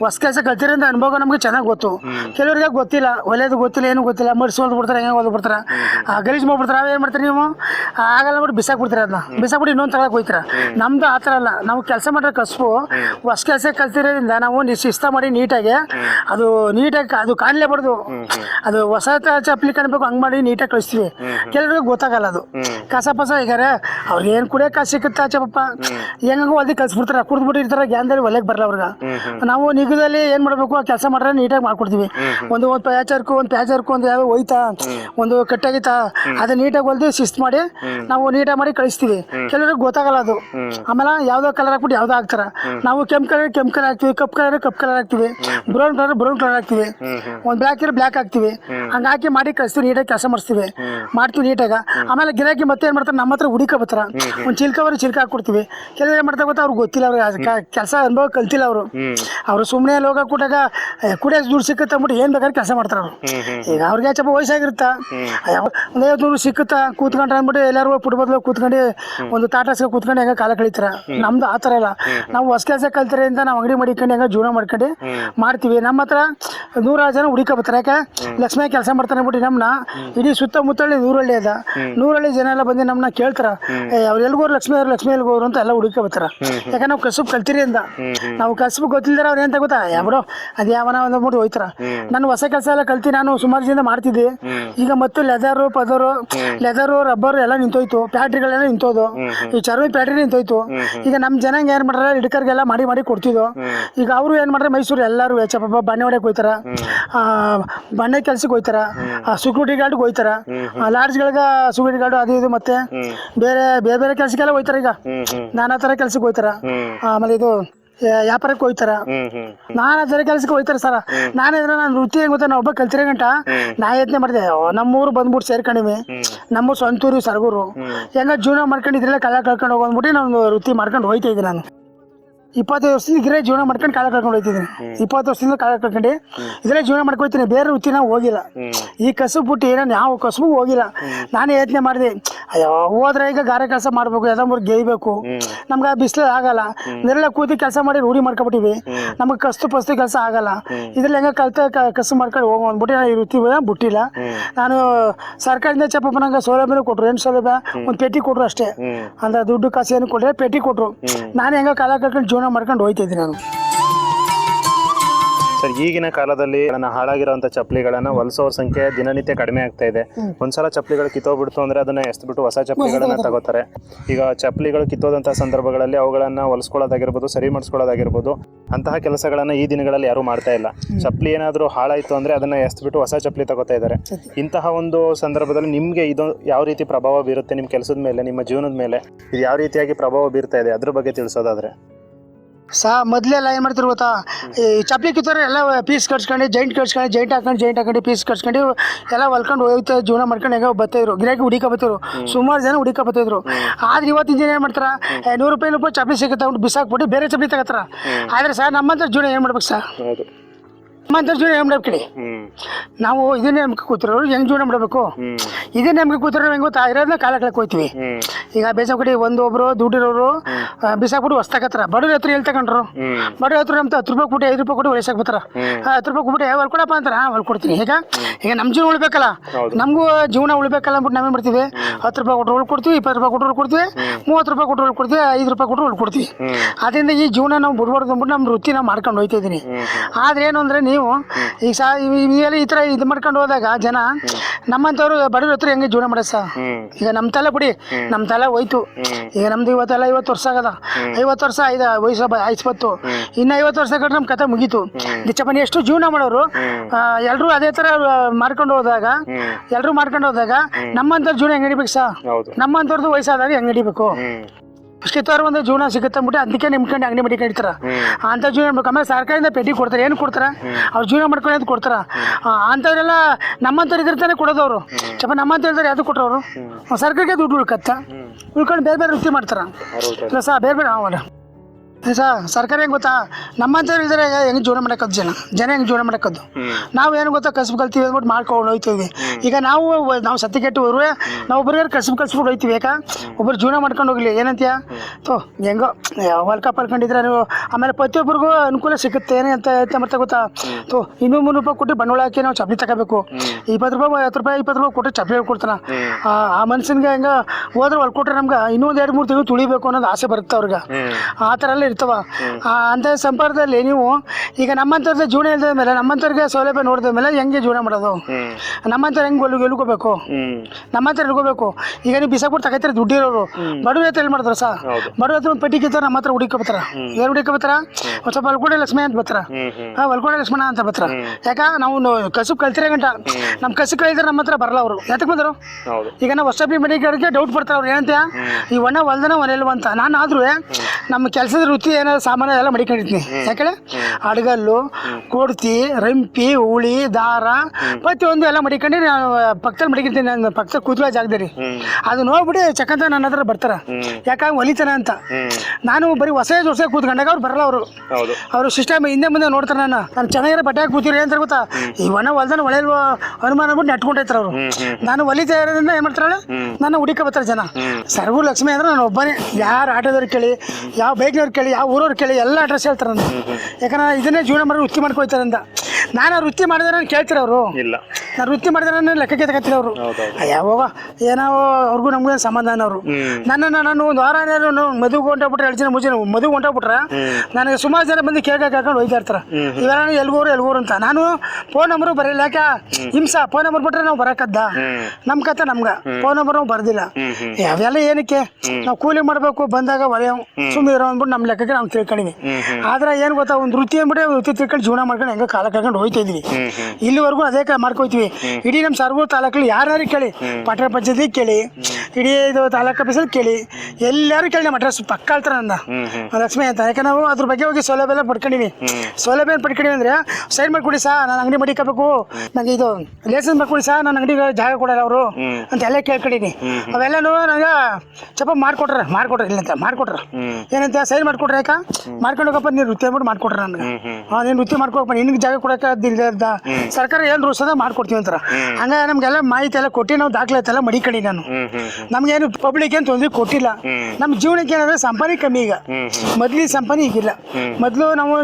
ಹೊಸ ಕೆಲಸ ಕಲ್ತಿರಿಂದ ಅನುಭವ ನಮಗೆ ಚೆನ್ನಾಗಿ ಗೊತ್ತು. ಕೆಲವರಿಗೆ ಗೊತ್ತಿಲ್ಲ ಒಳ್ಳೇದು ಗೊತ್ತಿಲ್ಲ ಏನು ಗೊತ್ತಿಲ್ಲ ಮರ್ಸಿ ಹೊಲ್ದು ಬಿಡ್ತಾರೆ ಹೆಂಗೆ ಹೊಲ್ದು ಬಿಡ್ತಾರೆ ಆ, ಗಲೀಜು ಮಾಡ್ಬಿಡ್ತಾರೆ ಏನು ಮಾಡ್ತೀರಿ ನೀವು? ಆಗಲ್ಲ ಬಿಟ್ಟು ಬಿಸಾಕ್ಬಿಡ್ತೀರ ಅದನ್ನ? ಬಿಸಾಕ್ಬಿಟ್ಟು ಇನ್ನೊಂದು ತಗೊಳಕ್ಕೆ ಹೋಗ್ತೀರ ನಮ್ದು ಆ ಥರ ಅಲ್ಲ ನಾವು ಕೆಲಸ ಮಾಡಿರೋ ಕಸಬು ಹೊಸ ಕೆಲಸ ಕಲ್ತಿರೋದ್ರಿಂದ ನಾವು ಶಿಸ್ತ ಮಾಡಿ ನೀಟಾಗಿ ಅದು ನೀಟಾಗಿ ಅದು ಕಾಣಲೇಬಾರ್ದು. ಅದು ಹೊಸ ಚಪ್ಲಿ ಕಾಣಬೇಕು ಹಂಗೆ ಮಾಡಿ ನೀಟಾಗಿ ಕಳಿಸ್ತೀವಿ. ಕೆಲವ್ರಿಗೆ ಗೊತ್ತಾಗಲ್ಲ ಅದು. ಕಸ ಪಸ ಈಗಾರೆ ಅವ್ರು ಏನು ಕುಡಿಯೋಕೆ ಸಿಕ್ಕುತ್ತಾ ಚಪ್ಪ ಹೆಂಗ ಅಲ್ಲಿ ಕಲ್ಸ್ಬಿಡ್ತಾರೆ ಕುಡ್ದ್ಬಿಟ್ಟು ಬಿಟ್ಟಿರ್ತಾರೆ ಗ್ಯಾನ್ದಲ್ಲಿ ಒಲೆಗೆ ಬರಲ್ಲ ಅವ್ರಿಗೆ. ನಾವು ನಿಗದಲ್ಲಿ ಏನು ಮಾಡಬೇಕು ಆ ಕೆಲಸ ಮಾಡ್ರೆ ನೀಟಾಗಿ ಮಾಡ್ಕೊಡ್ತೀವಿ. ಒಂದು ಒಂದು ಪ್ಯಾಚರ್ಕು ಒಂದು ಪ್ಯಾಚರ್ಕು ಒಂದು ಯಾವ ಹೋಯ್ತಾ ಒಂದು ಕಟ್ಟಾಗಿತ್ತಾ ಅದು ನೀಟಾಗಿ ಹೊಲ್ದು ಶಿಸ್ತು ಮಾಡಿ ನಾವು ನೀಟಾಗಿ ಮಾಡಿ ಕಳಿಸ್ತೀವಿ. ಕೆಲವ್ರಿಗೆ ಗೊತ್ತಾಗಲ್ಲ ಅದು. ಆಮೇಲೆ ಯಾವುದೋ ಕಲರ್ ಹಾಕ್ಬಿಟ್ಟು ಯಾವುದೋ ಹಾಕ್ತಾರ. ನಾವು ಕೆಂಪು ಕಲರ್ ಕೆಂಪು ಕಲರ್ ಹಾಕ್ತೀವಿ ಕಪ್ ಕಲರ್ ಕಪ್ ಕಲರ್ ಹಾಕ್ತೀವಿ. ಬ್ರೌನ್ ಕಲರ್ ಬ್ರೌನ್ ಕಲರ್ ಹಾಕ್ತಿವಿ. ಒಂದು ಬ್ಲ್ಯಾಕ್ ಇರೋ ಬ್ಲ್ಯಾಕ್ ಹಾಕ್ತೀವಿ. ಹಂಗೆ ಹಾಕಿ ಮಾಡಿ ಕಳಿಸ್ತೀವಿ ನೀಟಾಗಿ ಕೆಲಸ ಮಾಡಿಸ್ತೀವಿ. ಮಾಡ್ತೀವಿ ನೀಟಾಗ. ಆಮೇಲೆ ಗಿರಾಕಿ ಮತ್ತೆ ಏನು ಮಾಡ್ತಾರೆ ನಮ್ಮ ಹತ್ರ ಹುಡುಕ ಬರ್ತಾರ. ಒಂದು ಚಿಲ್ಕವರೆ ಚಿಲ್ಕ ಹಾಕ್ಕೊಡ್ತೀವಿ. ಕೆಲವ್ ಏನ್ ಮಾಡ್ತಾರೆ ಗೊತ್ತಾ? ಅವ್ರಿಗೆ ಗೊತ್ತಿಲ್ಲ ಅವ್ರಿಗೆ. ಕೆಲಸ ಅನುಭವ ಕಲ್ತಿಲ್ಲ ಅವರು. ಅವರು ಸುಮ್ಮನೆ ಲೋಕ ಕೂಟಾಗ ಕುಡಿಯೋಕೆ ದುಡ್ಡು ಸಿಕ್ಕತ್ತೆ ಅಂದ್ಬಿಟ್ಟು ಏನು ಬೇಕಾದ್ರೆ ಕೆಲಸ ಮಾಡ್ತಾರೆ ಅವರು. ಈಗ ಅವ್ರಿಗೆ ಚಪ್ಪ ವಯಸ್ಸಾಗಿರುತ್ತಾ? ಒಂದು ಐವತ್ತು ನೂರು ಸಿಕ್ಕುತ್ತಾ? ಕೂತ್ಕೊಂಡ್ರೆ ಅಂದ್ಬಿಟ್ಟು ಎಲ್ಲರೂ ಪುಟ್ ಬದಲು ಕೂತ್ಕೊಂಡು ಒಂದು ತಾಟಾಸ್ಗೆ ಕೂತ್ಕೊಂಡು ಹೆಂಗ ಕಾಲ ಕಳೀತಾರ. ನಮ್ದು ಆ ಥರ ಇಲ್ಲ ನಾವು ಹೊಸ ಕೆಲಸ ನಾವು ಅಂಗಡಿ ಮಾಡಿಕೊಂಡು ಹೆಂಗ ಜೀವನ ಮಾಡ್ಕೊಂಡು ಮಾಡ್ತೀವಿ. ನಮ್ಮ ಹತ್ರ ನೂರಾರು ಜನ ಹುಡುಕ ಬರ್ತಾರೆ. ಯಾಕೆ? ಲಕ್ಷ್ಮಿ ಕೆಲಸ ಮಾಡ್ತಾರೆ ಅಂದ್ಬಿಟ್ಟು ನಮ್ಮನ್ನ ಇಡೀ ಸುತ್ತಮುತ್ತಲಿ ನೂರಳ್ಳಿ ಅದ. ನೂರಳ್ಳಿ ಜನ ಎಲ್ಲ ಬಂದು ನಮ್ಮನ್ನ ಕೇಳ್ತಾರ. ಅವ್ರು ಎಲ್ಗೋರು ಲಕ್ಷ್ಮಿ ಅವ್ರು ಲಕ್ಷ್ಮಿ ಎಲ್ಗೋರು ಅಂತ ಎಲ್ಲ ಹುಡುಕ ಬರ್ತಾರ. ಯಾಕಂದ್ರೆ ನಾವು ಕಸುಬು ಕಲ್ತಿರಿ ಅಂತ ನಾವು ಕಸುಬು ಗೊತ್ತಿಲ್ದಾರ ಅವ್ರು ಏನು ಗೊತ್ತಾ ಯಾವ್ದೋ ಅದು ಯಾವನ ಒಂದು ಹೋಯ್ತಾರ. ನಾನು ಹೊಸ ಕೆಲಸ ಎಲ್ಲ ಕಲ್ತಿ ನಾನು ಸುಮಾರು ಜನ ಮಾಡ್ತಿದ್ದೆ. ಈಗ ಮತ್ತೆ ಲೆದರ್ ಪದರು ಲೆದರು ರಬ್ಬರ್ ಎಲ್ಲ ನಿಂತೋಯ್ತು. ಫ್ಯಾಕ್ಟ್ರಿಗಳೆಲ್ಲ ನಿಂತೋದು. ಈ ಚರ್ಮ ಫ್ಯಾಕ್ಟ್ರಿ ನಿಂತೋಯ್ತು. ಈಗ ನಮ್ಮ ಜನಾಂಗ ಏನ್ ಮಾಡ್ರ ಹಿಡ್ಕರ್ಗೆಲ್ಲ ಮಾಡಿ ಮಾಡಿ ಕೊಡ್ತಿದೋ ಈಗ ಅವರು ಏನ್ ಮಾಡ್ರೆ ಮೈಸೂರು ಎಲ್ಲರೂ ಚಪ್ಪ ಬಣ್ಣೆ ಹೊಡೆಯಕ್ಕೆ ಹೋಯ್ತಾರ. ಆ, ಬಣ್ಣೆ ಕೆಲ್ಸಕ್ಕೆ ಹೋಯ್ತಾರ. ಸೆಕ್ಯೂರಿಟಿ ಗಾರ್ಡ್ಗೆ ಹೋಯ್ತಾರ. ಲಾಡ್ಜ್ಗಳಿಗೆ ಸೆಕ್ಯೂರಿಟಿ ಗಾರ್ಡ್ ಅದು ಇದು ಮತ್ತೆ ಬೇರೆ ಬೇರೆ ಬೇರೆ ಕೆಲ್ಸಕ್ಕೆಲ್ಲ ಹೋಯ್ತಾರ ಈಗ. ನಾನಾ ತರ ಕೆಲ್ಸಕ್ಕೆ ಹೋಯ್ತಾರ ಆಮೇಲೆ ಇದು ವ್ಯಾಪಾರಕ್ಕೆ ಹೋಯ್ತಾರ ನಾನಾ ತರ ಕೆಲ್ಸಕ್ಕೆ ಹೋಯ್ತಾರ ಸರ. ನಾನಿದ್ರೆ ನಾನು ವೃತ್ತಿ ಹೆಂಗ್ ಗೊತ್ತಾ? ನಾ ಒಬ್ಬ ಕಲ್ತಿರೋ ಗಂಟ ನಾ ಯತ್ನೆ ಮಾಡಿದೆ ಅಯ್ಯೋ, ನಮ್ಮೂರು ಬಂದ್ಬಿಟ್ಟು ಸೇರ್ಕೊಂಡಿವಿ ನಮ್ಮ ಸ್ವಂತೂರು ಸರಗೂರು. ಹೆಂಗ ಜೀವನ ಮಾಡ್ಕೊಂಡಿದ್ರೆ ಕಾಲ ಕಳ್ಕೊಂಡು ಹೋಗ್ಬಿಟ್ಟು ನಾನು ವೃತ್ತಿ ಮಾಡ್ಕೊಂಡು ಹೋಯ್ತಾ ಇದ್ದೆ ನಾನು. ಇಪ್ಪತ್ತೈದು ವರ್ಷದಿಂದ ಇದ್ರೆ ಜೀವನ ಮಾಡ್ಕೊಂಡು ಕಾಲ ಕಳ್ಕೊಂಡು ಹೋಗ್ತಿದ್ದೀನಿ. ಇಪ್ಪತ್ತು ವರ್ಷದಿಂದ ಕಾಲ ಕಳ್ಕೊಂಡು ಇದ್ರಲ್ಲೇ ಜೀವನ ಮಾಡ್ಕೊಳ್ತೀನಿ. ಬೇರೆ ವೃತ್ತಿನ ಹೋಗಿಲ್ಲ. ಈ ಕಸಬು ಬಿಟ್ಟು ನಾನು ಯಾವ ಕಸಬು ಹೋಗಿಲ್ಲ. ನಾನೇ ಯೋಚನೆ ಮಾಡಿದೆ. ಅಯ್ಯೋ ಹೋದ್ರೆ ಈಗ ಗಾರೆ ಕೆಲಸ ಮಾಡ್ಬೇಕು ಮೂರು ಗೇಯ್ಬೇಕು. ನಮ್ಗೆ ಆ ಬಿಸಿಲು ಆಗಲ್ಲ. ಇದೆಲ್ಲ ಕೂತಿ ಕೆಲಸ ಮಾಡಿ ರೂಢಿ ಮಾಡ್ಕೊಬಿಟ್ಟಿವಿ. ನಮಗೆ ಕಸ್ತು ಪಸ್ತು ಕೆಲಸ ಆಗಲ್ಲ. ಇದ್ರಲ್ಲಿ ಹೆಂಗ ಕಲ್ತ ಕಸು ಮಾಡ್ಕೊಂಡು ಹೋಗೋ ಅಂದ್ಬಿಟ್ಟು ನಾನು ಈ ವೃತ್ತಿ ಬಿಟ್ಟಿಲ್ಲ. ನಾನು ಸರ್ಕಾರದಿಂದ ಚಪ್ಪ ನಂಗೆ ಸೌಲಭ್ಯನೂ ಕೊಟ್ರು. ಏನು ಸೌಲಭ್ಯ? ಒಂದು ಪೆಟ್ಟಿ ಕೊಟ್ರು ಅಷ್ಟೇ. ಅಂದ್ರೆ ದುಡ್ಡು ಕಾಸು ಏನು ಕೊಟ್ಟರೆ ಪೆಟ್ಟಿ ಕೊಟ್ರು. ನಾನು ಹೆಂಗ ಕಾಲ ಕಳ್ಕೊಂಡು ಜೀವನ ಮಾಡ್ಕೊಂಡು ಹೋಯ್ತಿದ್ದೆ ನಾನು. ಸರ್ ಈಗಿನ ಕಾಲದಲ್ಲಿ ನನ್ನ ಹಾಳಾಗಿರುವಂತ ಚಪ್ಪಲಿಗಳನ್ನ ಹೊಲಸೋರ್ ಸಂಖ್ಯೆ ದಿನನಿತ್ಯ ಕಡಿಮೆ ಆಗ್ತಾ ಇದೆ. ಒಂದ್ಸಲ ಚಪ್ಪಲಿಗಳು ಕಿತ್ತೋಗ್ಬಿಡ್ತು ಅಂದ್ರೆ ಅದನ್ನ ಎಸ್ಬಿಟ್ಟು ಹೊಸ ಚಪ್ಪಲಿಗಳನ್ನ ತಗೋತಾರೆ. ಈಗ ಚಪ್ಪಲಿಗಳು ಕಿತ್ತೋದಂತಹ ಸಂದರ್ಭಗಳಲ್ಲಿ ಅವುಗಳನ್ನ ಹೊಲಿಸ್ಕೊಳ್ಳೋದಾಗಿರ್ಬೋದು ಸರಿ ಮಾಡಿಸ್ಕೊಳ್ಳೋದಾಗಿರ್ಬೋದು ಅಂತಹ ಕೆಲಸಗಳನ್ನ ಈ ದಿನಗಳಲ್ಲಿ ಯಾರು ಮಾಡ್ತಾ ಇಲ್ಲ. ಚಪ್ಪಲಿ ಏನಾದರೂ ಹಾಳಾಯ್ತು ಅಂದ್ರೆ ಅದನ್ನ ಎಸ್ಬಿಟ್ಟು ಹೊಸ ಚಪ್ಪಲಿ ತಗೋತಾ ಇದ್ದಾರೆ. ಇಂತಹ ಒಂದು ಸಂದರ್ಭದಲ್ಲಿ ನಿಮ್ಗೆ ಇದು ಯಾವ ರೀತಿ ಪ್ರಭಾವ ಬೀರುತ್ತೆ ನಿಮ್ಮ ಕೆಲಸದ ಮೇಲೆ ನಿಮ್ಮ ಜೀವನದ ಮೇಲೆ? ಇದು ಯಾವ ರೀತಿಯಾಗಿ ಪ್ರಭಾವ ಬೀರ್ತಾ ಇದೆ? ಅದ್ರ ಬಗ್ಗೆ ತಿಳಿಸೋದಾದ್ರೆ. ಸಾ ಮೊದಲೆಲ್ಲ ಏನು ಮಾಡ್ತಿರು ಗೊತ್ತಾ? ಈ ಚಪ್ಪಲಿ ಕಿತ್ತೋರು ಎಲ್ಲ ಪೀಸ್ ಕಟ್ಸ್ಕೊಂಡು ಜೈಂಟ್ ಕಟ್ಸ್ಕೊಂಡು ಜೈಂಟ್ ಹಾಕೊಂಡು ಜೈಂಟ್ ಹಾಕೊಂಡು ಪೀಸ್ ಕಟ್ಸ್ಕೊಂಡು ಎಲ್ಲ ಹೊಲ್ಕೊಂಡು ಹೋಗ್ತಾ ಜೀವನ ಮಾಡ್ಕೊಂಡು ಹೆಂಗ ಬರ್ತಾಯಿದ್ರು ಗಿರಾಕಿ ಹುಡುಕ ಬರ್ತಿದ್ರು. ಸುಮಾರು ಜನ ಹುಡುಕ ಬರ್ತಿದ್ರು ಆದ್ರೆ ಇವತ್ತಿನ ಜನ ಏನು ಮಾಡ್ತಾರ? ನೂರು ರೂಪಾಯಿ ರೂಪಾಯಿ ಚಪ್ಪಲಿ ಸಿಗುತ್ತೆ ಬಿಸಾಕ್ಬಿಟ್ಟು ಬೇರೆ ಚಪ್ಪಲಿ ತಗೋತಾರ. ಆದ್ರೆ ಸರ್ ನಮ್ಮಂತ ಜೀವನ ಏನು ಮಾಡ್ಬೇಕು ಸರ್ ನಮ್ಮಂತ ಜೀವನ ಏನು ನಾವು ಇದನ್ನೇ ನಮ್ಗೆ ಕೂತಿರೋರು ಹೆಂಗ್ ಜೀವನ ಮಾಡಬೇಕು? ಇದೇ ನಮ್ಗೆ ಕೂತಿರೋ ಹೆಂಗ್ ಗೊತ್ತಾ? ಇರೋದನ್ನ ಕಾಲ ಕಳಕ್ ಹೋಯ್ತೀವಿ ಈಗ ಬೇಸ ಕಡೆ ಒಂದು ಒಬ್ರು ದುಡ್ಡಿರೋರು ಬಿಸಾಕ್ಬಿಟ್ಟು ಹೊಸ್ತಾಕತ್ತಾರ ಬಡವ್ರ ಹತ್ರ ಎಲ್ಲಿ ತಗೊಂಡ್ರು? ಬಡವ್ರ ಬಡ ಹತ್ರ ನಮ್ಮ ಹತ್ತು ರೂಪಾಯಿ ಕೊಟ್ಟು ಐದು ರೂಪಾಯಿ ಕೊಟ್ಟು ಒಳಸಾಕ್ ಬರ್ತಾರ ಹತ್ತು ರೂಪಾಯಿ ಕೊಟ್ಟು ಹೊಲ್ಕೊಡಪ್ಪ ಅಂತಾರ. ಹೊಲ್ಕೊಡ್ತೀನಿ. ಈಗ ಈಗ ನಮ್ಮ ಜೀವನ ಉಳ್ಬೇಕಲ್ಲ. ನಮಗೂ ಜೀವನ ಉಳ್ಬೇಕಲ್ಲ ಅಂದ್ಬಿಟ್ಟು ನಾವೇನ್ ಮಾಡ್ತೀವಿ? ಹತ್ತು ರೂಪಾಯಿ ಕೊಟ್ಟು ಕೊಡ್ತೀವಿ ಇಪ್ಪತ್ತು ರೂಪಾಯಿ ಕೊಟ್ಟು ಕೊಡ್ತೀವಿ ಮೂವತ್ತು ರೂಪಾಯಿ ಕೊಟ್ಟು ಕೊಡ್ತೀವಿ ಐದು ರೂಪಾಯಿ ಕೊಟ್ಟು ಉಳ್ಕೊಡ್ತೀವಿ ಅದರಿಂದ ಈ ಜೀವನ ನಾವು ಬಿಡ್ಬಾರ್ದು ಅಂದ್ಬಿಟ್ಟು ನಮ್ಮ ವೃತ್ತಿ ನಾವು ಮಾಡ್ಕೊಂಡು ಇದೀನಿ ಆದ್ರೆ ಏನು ಅಂದ್ರೆ ನೀವು ಈಗ ಸಾ ಇವೆಲ್ಲ ಈ ತರ ಇದು ಮಾಡ್ಕೊಂಡು ಹೋದಾಗ ಜನ ನಮ್ಮಂಥವ್ರು ಬಡವ್ರ ಹತ್ರ ಹೆಂಗೆ ಜೀವನ ಮಾಡೋದು ಸಾ ಈಗ ನಮ್ಮ ತಲೆ ಬಿಡಿ ನಮ್ಮ ತಲೆ ಹೋಯ್ತು. ಈಗ ನಮ್ದು ಇವತ್ತೆಲ್ಲ ಐವತ್ತು ವರ್ಷ ಆಗದ. ಐವತ್ತು ವರ್ಷ ಐದು ವಯಸ್ಸು ಐಸ್ಬತ್ತು ಇನ್ನು ಐವತ್ತು ವರ್ಷ ಕಡೆ ನಮ್ಮ ಕತೆ ಮುಗೀತು. ದಿಚ್ಚಪ್ಪನ ಎಷ್ಟು ಜೀವನ ಮಾಡೋರು ಎಲ್ಲರೂ ಅದೇ ತರ ಮಾಡ್ಕೊಂಡು ಹೋದಾಗ ಎಲ್ಲರೂ ಮಾಡ್ಕೊಂಡು ಹೋದಾಗ ನಮ್ಮಂಥವ್ರ ಜೀವನ ಹೆಂಗೆ ನಡಿಬೇಕು ಸಾ ನಮ್ಮಂಥವ್ರದ್ದು ವಯಸ್ಸಾದಾಗ ಹೆಂಗೆ ಹಿಡಿಬೇಕು? ಇಷ್ಟಿತ್ತವ್ರು ಒಂದು ಜೀವನ ಸಿಗುತ್ತೆ ಅಂದ್ಬಿಟ್ಟು ಅದಕ್ಕೆ ನಿಮ್ಕೊಂಡು ಅಂಗಡಿ ಮಡಿಕೊಂಡಿರ್ತಾರ ಅಂತ ಜೀವನ ಮಾಡ್ಬೇಕು ಆಮೇಲೆ ಸರ್ಕಾರದಿಂದ ಪೆಟ್ಟಿ ಕೊಡ್ತಾರೆ. ಏನು ಕೊಡ್ತಾರೆ? ಅವ್ರು ಜೀವನ ಮಾಡ್ಕೊಂಡು ಅಂತ ಕೊಡ್ತಾರ. ಅಂಥವ್ರೆಲ್ಲ ನಮ್ಮಂಥವ್ರು ಇದ್ರತಾನೆ ಕೊಡೋದವ್ರು ಚಪ್ಪ ನಮ್ಮಂತ ಹೇಳ್ತಾರೆ ಯಾವ್ದು ಕೊಟ್ಟರು ಸರ್ಕಾರಕ್ಕೆ ದುಡ್ಡು ಉಳ್ಕತ್ತ? ಉಳ್ಕೊಂಡು ಬೇರೆ ಬೇರೆ ವೃತ್ತಿ ಮಾಡ್ತಾರ. ಇಲ್ಲ ಸಾ ಬೇರೆ ಬೇರೆ ಅವಲ್ಲ ಸಾ ಸರ್ಕಾರ ಹೆಂಗ್ ಗೊತ್ತಾ? ನಮ್ಮಂತವ್ರು ಇದ್ರೆ ಹೆಂಗ್ ಜೀವನ ಮಾಡಕ್ಕದ್ದು ಜನ? ಜನ ಹೆಂಗ್ ಜೀವನ ಮಾಡಕದ್ದು ನಾವು ಏನು ಗೊತ್ತಾ ಕಸಬು ಕಲ್ತೀವಿ ಅಂದ್ಬಿಟ್ಟು ಮಾಡ್ಕೊಂಡು ಹೋಯ್ತೀವಿ. ಈಗ ನಾವು ನಾವು ಸತ್ಯ ಕೆಟ್ಟು ಹೋದ್ರೆ ನಾವು ಒಬ್ಬರಿಗೆ ಕಸಬು ಕಲ್ಸ್ಬಿಟ್ಟು ಹೋಯ್ತೀವಿ ಯಾಕ ಒಬ್ಬರು ಜೀವನ ಮಾಡ್ಕೊಂಡು ಹೋಗ್ಲಿ ಏನಂತೀಯ? ತೋ ಹೆಂಗೋ ವರ್ಲ್ಡ್ ಕಪ್ ಅಲ್ಕೊಂಡಿದ್ರೆ ನೀವು ಆಮೇಲೆ ಪ್ರತಿಯೊಬ್ಬರಿಗೂ ಅನುಕೂಲ ಸಿಗುತ್ತೆ ಏನೇ ಅಂತ ಹೇಳ್ತಾ ಮತ್ತೆ ಗೊತ್ತಾ? ತೋ ಇನ್ನೂ ಮುನ್ನೂರು ರೂಪಾಯಿ ಕೊಟ್ಟು ಬಂಡವಾಳ ಹಾಕಿ ನಾವು ಚಪ್ಪಲಿ ತಗೋಬೇಕು. ಇಪ್ಪತ್ತು ರೂಪಾಯಿ ಹತ್ತು ರೂಪಾಯಿ ಇಪ್ಪತ್ತು ರೂಪಾಯಿ ಕೊಟ್ಟು ಚಪ್ಪಲಿ ಕೊಡ್ತಾನ ಆ ಮನ್ಸಿನ್ಗೆ ಹೆಂಗ ಹೋದ್ರೆ ಹೊಲ್ಕೊಟ್ರೆ ನಮ್ಗೆ ಇನ್ನೊಂದು ಎರಡು ಮೂರು ತಿಂಗಳು ತುಳಿಬೇಕು ಅನ್ನೋದು ಆಸೆ ಬರುತ್ತೆ ಅವ್ರಿಗೆ. ಆ ಥರ ಎಲ್ಲ ಇರ್ತವ? ಆ, ಅಂಥ ಸಂಪರ್ಕದಲ್ಲಿ ನೀವು ಈಗ ನಮ್ಮಂಥವ್ರದ್ದು ಜೀವನ ಇಲ್ದ ಮೇಲೆ ನಮ್ಮಂಥವ್ರಿಗೆ ಸೌಲಭ್ಯ ನೋಡಿದ ಮೇಲೆ ಹೆಂಗೆ ಜೀವನ ಮಾಡೋದು? ನಮ್ಮಂಥವ್ರು ಹೆಂಗೆ ಒಲ್ಗೆ ಎಲ್ಕೋಬೇಕು? ನಮ್ಮಂಥವ್ರು ಎಲ್ಕೋಬೇಕು? ಈಗ ನೀವು ಬಿಸಾಕ್ಬಿಟ್ಟು ತಗೈತಾರೆ ದುಡ್ಡಿರೋರು? ಬಡವ್ರ ಹತ್ರ ಎಲ್ಲಿ ಮಾಡಿದ್ರು ಸಾ ಬಡವ್ರ ಹತ್ರ ಒಂದು ಪೆಟ್ಟಿಗೆ ಕಿತ್ತಾರ ನಮ್ಮ ಹತ್ರ ಹುಡುಕಿ ಏನು ಹುಡುಕಿ ಬರ್ತಾರ? ಒಂದು ಸ್ವಲ್ಪ ಹೊಲ್ಕೊಡೆ ಲಕ್ಷ್ಮಿ ಅಂತ ಬರ್ತಾರ. ಹಾಂ ವಲ್ಕೋಡೆ ಲಕ್ಷ್ಮಣ ಅಂತ ಬರ್ತಾರ. ಯಾಕ? ನಾವು ಕಸು ಕಲ್ತಿರ ಗಂಟ. ನಮ್ಮ ಕಸು ಕಲಿದ್ರೆ ನಮ್ಮ ಹತ್ರ ಬರಲ್ಲ ಅವರು. ಯಾತಕ್ಕೆ ಬಂದರು? ಈಗ ನಾವು ಹೊಸ ಮನೆಗಾರಿಗೆ ಡೌಟ್ ಬರ್ತಾರೆ ಅವ್ರು. ಏನಂತ ಈ ಒಣ ಹೊಲ್ದನ ಒನೆಲ್ವ ಅಂತ. ನಾನು ಆದ್ರೂ ನಮ್ಮ ಕೆಲಸದ ವೃತ್ತಿ ಏನೋ ಸಾಮಾನು ಎಲ್ಲ ಮಡಿಕೊಂಡಿರ್ತೀನಿ ಯಾಕೇಳಿ ಅಡಗಲ್ಲು ಕೊಡ್ತಿ ರಂಪಿ ಹುಳಿ ದಾರ ಪ್ರತಿಯೊಂದು ಎಲ್ಲ ಮಡಿಕೊಂಡು ನಾನು ಪಕ್ಕದಲ್ಲಿ ಮಡಿಕಿರ್ತೀನಿ ನನ್ನ ಪಕ್ಕದ ಕೂತ್ಲ ಜಾಗದಲ್ಲಿ. ಅದು ನೋಡ್ಬಿಟ್ಟು ಚಕಂತ ನನ್ನ ಹತ್ರ ಬರ್ತಾರೆ. ಯಾಕಂದ್ರೆ ಹೊಲಿತಾನೆ ಅಂತ. ನಾನು ಬರೀ ಹೊಸ ಹೊಸ ಕೂತ್ಕೊಂಡಾಗ ಅವ್ರು ಬರಲ್ಲ ಅವರು. ಅವರು ಸಿಸ್ಟಮ್ ಹಿಂದೆ ಮುಂದೆ ನೋಡ್ತಾರೆ ನಾನು ನಾನು ಚೆನ್ನಾಗಿರೋ ಬಟ್ಟೆ ಹಾಕಿ ಕೂತಿರಿ ಅಂತ ಗೊತ್ತಾ? ಈ ಒಣ ಹೊಲ್ದನ ಅನುಮಾನ ಅಂದ್ಬಿಟ್ಟು ನೆಟ್ಕೊಂಡೈತ್ರ ಅವರು. ನಾನು ಹೊಲಿತಾ ಇರೋದ್ರಿಂದ ಏನು ಮಾಡ್ತಾರೆ ನನ್ನ ಹುಡುಕ ಬರ್ತಾರೆ ಜನ. ಸರ್ವ ಲಕ್ಷ್ಮಿ ಅಂದ್ರೆ ನಾನು ಒಬ್ಬನೇ. ಯಾರು ಆಟೋದವ್ರು ಕೇಳಿ ಯಾವ ಬೈಕ್ನವ್ರು ಕೇಳಿ ಯಾವ ಊರವ್ರು ಕೇಳಿ ಎಲ್ಲ ಅಡ್ರೆಸ್ ಹೇಳ್ತಾರೆ ನಾನು ಯಾಕಂದ್ರೆ ಇದನ್ನೇ ಜೀವನ ಮಾಡಿ ಉತ್ತಿ ಮಾಡ್ಕೊಳ್ತಾರೆ ಅಂತ. ನಾನು ವೃತ್ತಿ ಮಾಡಿದ್ರೆ ಕೇಳ್ತಾರೆ ಅವರು ಇಲ್ಲ. ನಾನು ವೃತ್ತಿ ಮಾಡಿದ್ರೆ ಲೆಕ್ಕಕ್ಕೆ ತಗೋತೀನಿ ಅವರು ಯಾವಾಗ ಏನೋ ಅವ್ರಿಗೂ ನಮ್ಗೆ ಸಮಾಧಾನ ಅವರು ನನ್ನ ನಾನು ಒಂದು ವಾರ ಏನಾದ್ರು ಮದುವೆ ಹೊಂಟೋಗ್ಬಿಟ್ರೆ ಎರಡು ಜನ ಮುಂಚೆ ಮದುವೆ ಹೊಂಟೋಗ್ಬಿಟ್ರೆ ನನಗೆ ಸುಮಾರು ಜನ ಬಂದು ಕೇಕ ಹಾಕೊಂಡು ಹೋಯ್ತಾ ಇರ್ತಾರೆ. ಇವೆಲ್ಲ ಎಲ್ಗೋರು ಎಲ್ಗೋರು ಅಂತ. ನಾನು ಫೋನ್ ನಂಬರು ಬರೀಲ್ಲ ಯಾಕೆ? ಹಿಂಸಾ. ಫೋನ್ ನಂಬರ್ ಬಿಟ್ರೆ ನಾವು ಬರಕದ್ದ? ನಮ್ಮ ಕತೆ ನಮ್ಗೆ. ಫೋನ್ ನಂಬರ್ ನಾವು ಬರ್ದಿಲ್ಲ. ಅವೆಲ್ಲ ಏನಕ್ಕೆ? ನಾವು ಕೂಲಿ ಮಾಡಬೇಕು ಬಂದಾಗ ಒಳ್ಳೆಯ ಸುಮ್ಮನೆ ಇರೋ ಅಂದ್ಬಿಟ್ಟು ನಮ್ಮ ಲೆಕ್ಕಕ್ಕೆ ನಾವು ತಿಳ್ಕೊಂಡಿವಿ. ಆದ್ರೆ ಏನು ಗೊತ್ತಾ? ಒಂದು ವೃತ್ತಿ ಅಂದ್ಬಿಟ್ಟು ವೃತ್ತಿ ತಿಳ್ಕೊಂಡು ಜೀವನ ಮಾಡ್ಕೊಂಡು ಹೆಂಗೆ ಕಾಲ ಕಳ್ಕೊಂಡು ಹೋಯ್ತಾ ಇದೀವಿ. ಇಲ್ಲಿವರೆಗೂ ಅದೇ ಮಾಡ್ಕೊಯ್ತೀವಿ. ಇಡೀ ನಮ್ಮ ಸರ್ವೂರ್ ತಾಲೂಕಲ್ಲಿ ಯಾರು ಕೇಳಿ ಪಟ್ಟಣ ಪಂಚಾಯತಿ ಕೇಳಿ ಇಡೀ ಇದು ತಾಲೂಕು ಆಫೀಸಲ್ಲಿ ಕೇಳಿ ಎಲ್ಲರೂ ಕೇಳಿ ನಮ್ಮ ಅಡ್ರೆಸ್ ಪಕ್ಕ ಹೇಳ್ತಾರೆ ನಂದ ಲಕ್ಷ್ಮಿ ಅಂತ. ಯಾಕೆ ನಾವು ಅದ್ರ ಬಗ್ಗೆ ಹೋಗಿ ಸೌಲಭ್ಯ ಎಲ್ಲ ಪಡ್ಕೊಂಡಿವಿ. ಸೌಲಭ್ಯ ಏನ್ ಪಡ್ಕೊಂಡಿವಿ ಅಂದ್ರೆ ಸೈನ್ ಮಾಡ್ಕೊಡಿ ಸಾ ನಾನು ಅಂಗಡಿ ಮಡಿಕಬೇಕು. ನಂಗೆ ಇದು ಲೈಸೆನ್ಸ್ ಮಾಡ್ಕೊಡಿ ಸಾ ನನ್ನ ಅಂಗಡಿ ಜಾಗ ಕೊಡಲ್ಲ ಅವರು ಅಂತ ಎಲ್ಲ ಕೇಳ್ಕೊಂಡಿನಿ ಅವೆಲ್ಲನೂ ನನಗೆ ಚಪ್ಪ ಮಾಡ್ಕೊಟ್ರೆ ಮಾಡ್ಕೊಟ್ರೆ ಇಲ್ಲ ಅಂತ ಮಾಡ್ಕೊಟ್ರೆ. ಏನಂತ ಸೈನ್ ಮಾಡ್ಕೊಟ್ರೆ ಯಾಕ ಮಾಡ್ಕೊಂಡು ಹೋಗಪ್ಪ ನೀನು ವೃತ್ತಿ ಮಾಡ್ಕೊಟ್ರ ಮಾಡ್ಕೊಟ್ರೆ ನನಗೆ ನೀನು ವೃತ್ತಿ ಮಾಡ್ಕೊಪ್ಪ ನಿನಗೆ ಜಾಗ ಕೊಡಕ್ಕೆ ಅಂತ ಸರ್ಕಾರ ಏನು ರೂಲ್ಸ್ ಅದ ಮಾಡ್ಕೊಡ್ತೀವಿ ಅಂತಾರ. ಹಂಗ ನಮ್ಗೆಲ್ಲ ಮಾಹಿತಿ ಎಲ್ಲ ಕೊಟ್ಟಿ ನಾವು ದಾಖಲಾತಿ ಎಲ್ಲ ಮಡಿಕಡಿ ನಾನು ನಮ್ಗೇನು ಪಬ್ಲಿಕ್ ಏನು ತೊಂದರೆ ಕೊಟ್ಟಿಲ್ಲ. ನಮ್ಮ ಜೀವನಕ್ಕೆ ಏನಂದ್ರೆ ಸಂಪಾದನೆ ಕಮ್ಮಿ ಈಗ. ಮೊದ್ಲಿ ಸಂಪಾದನೆ ಈಗಿಲ್ಲ. ಮೊದಲು ನಾವು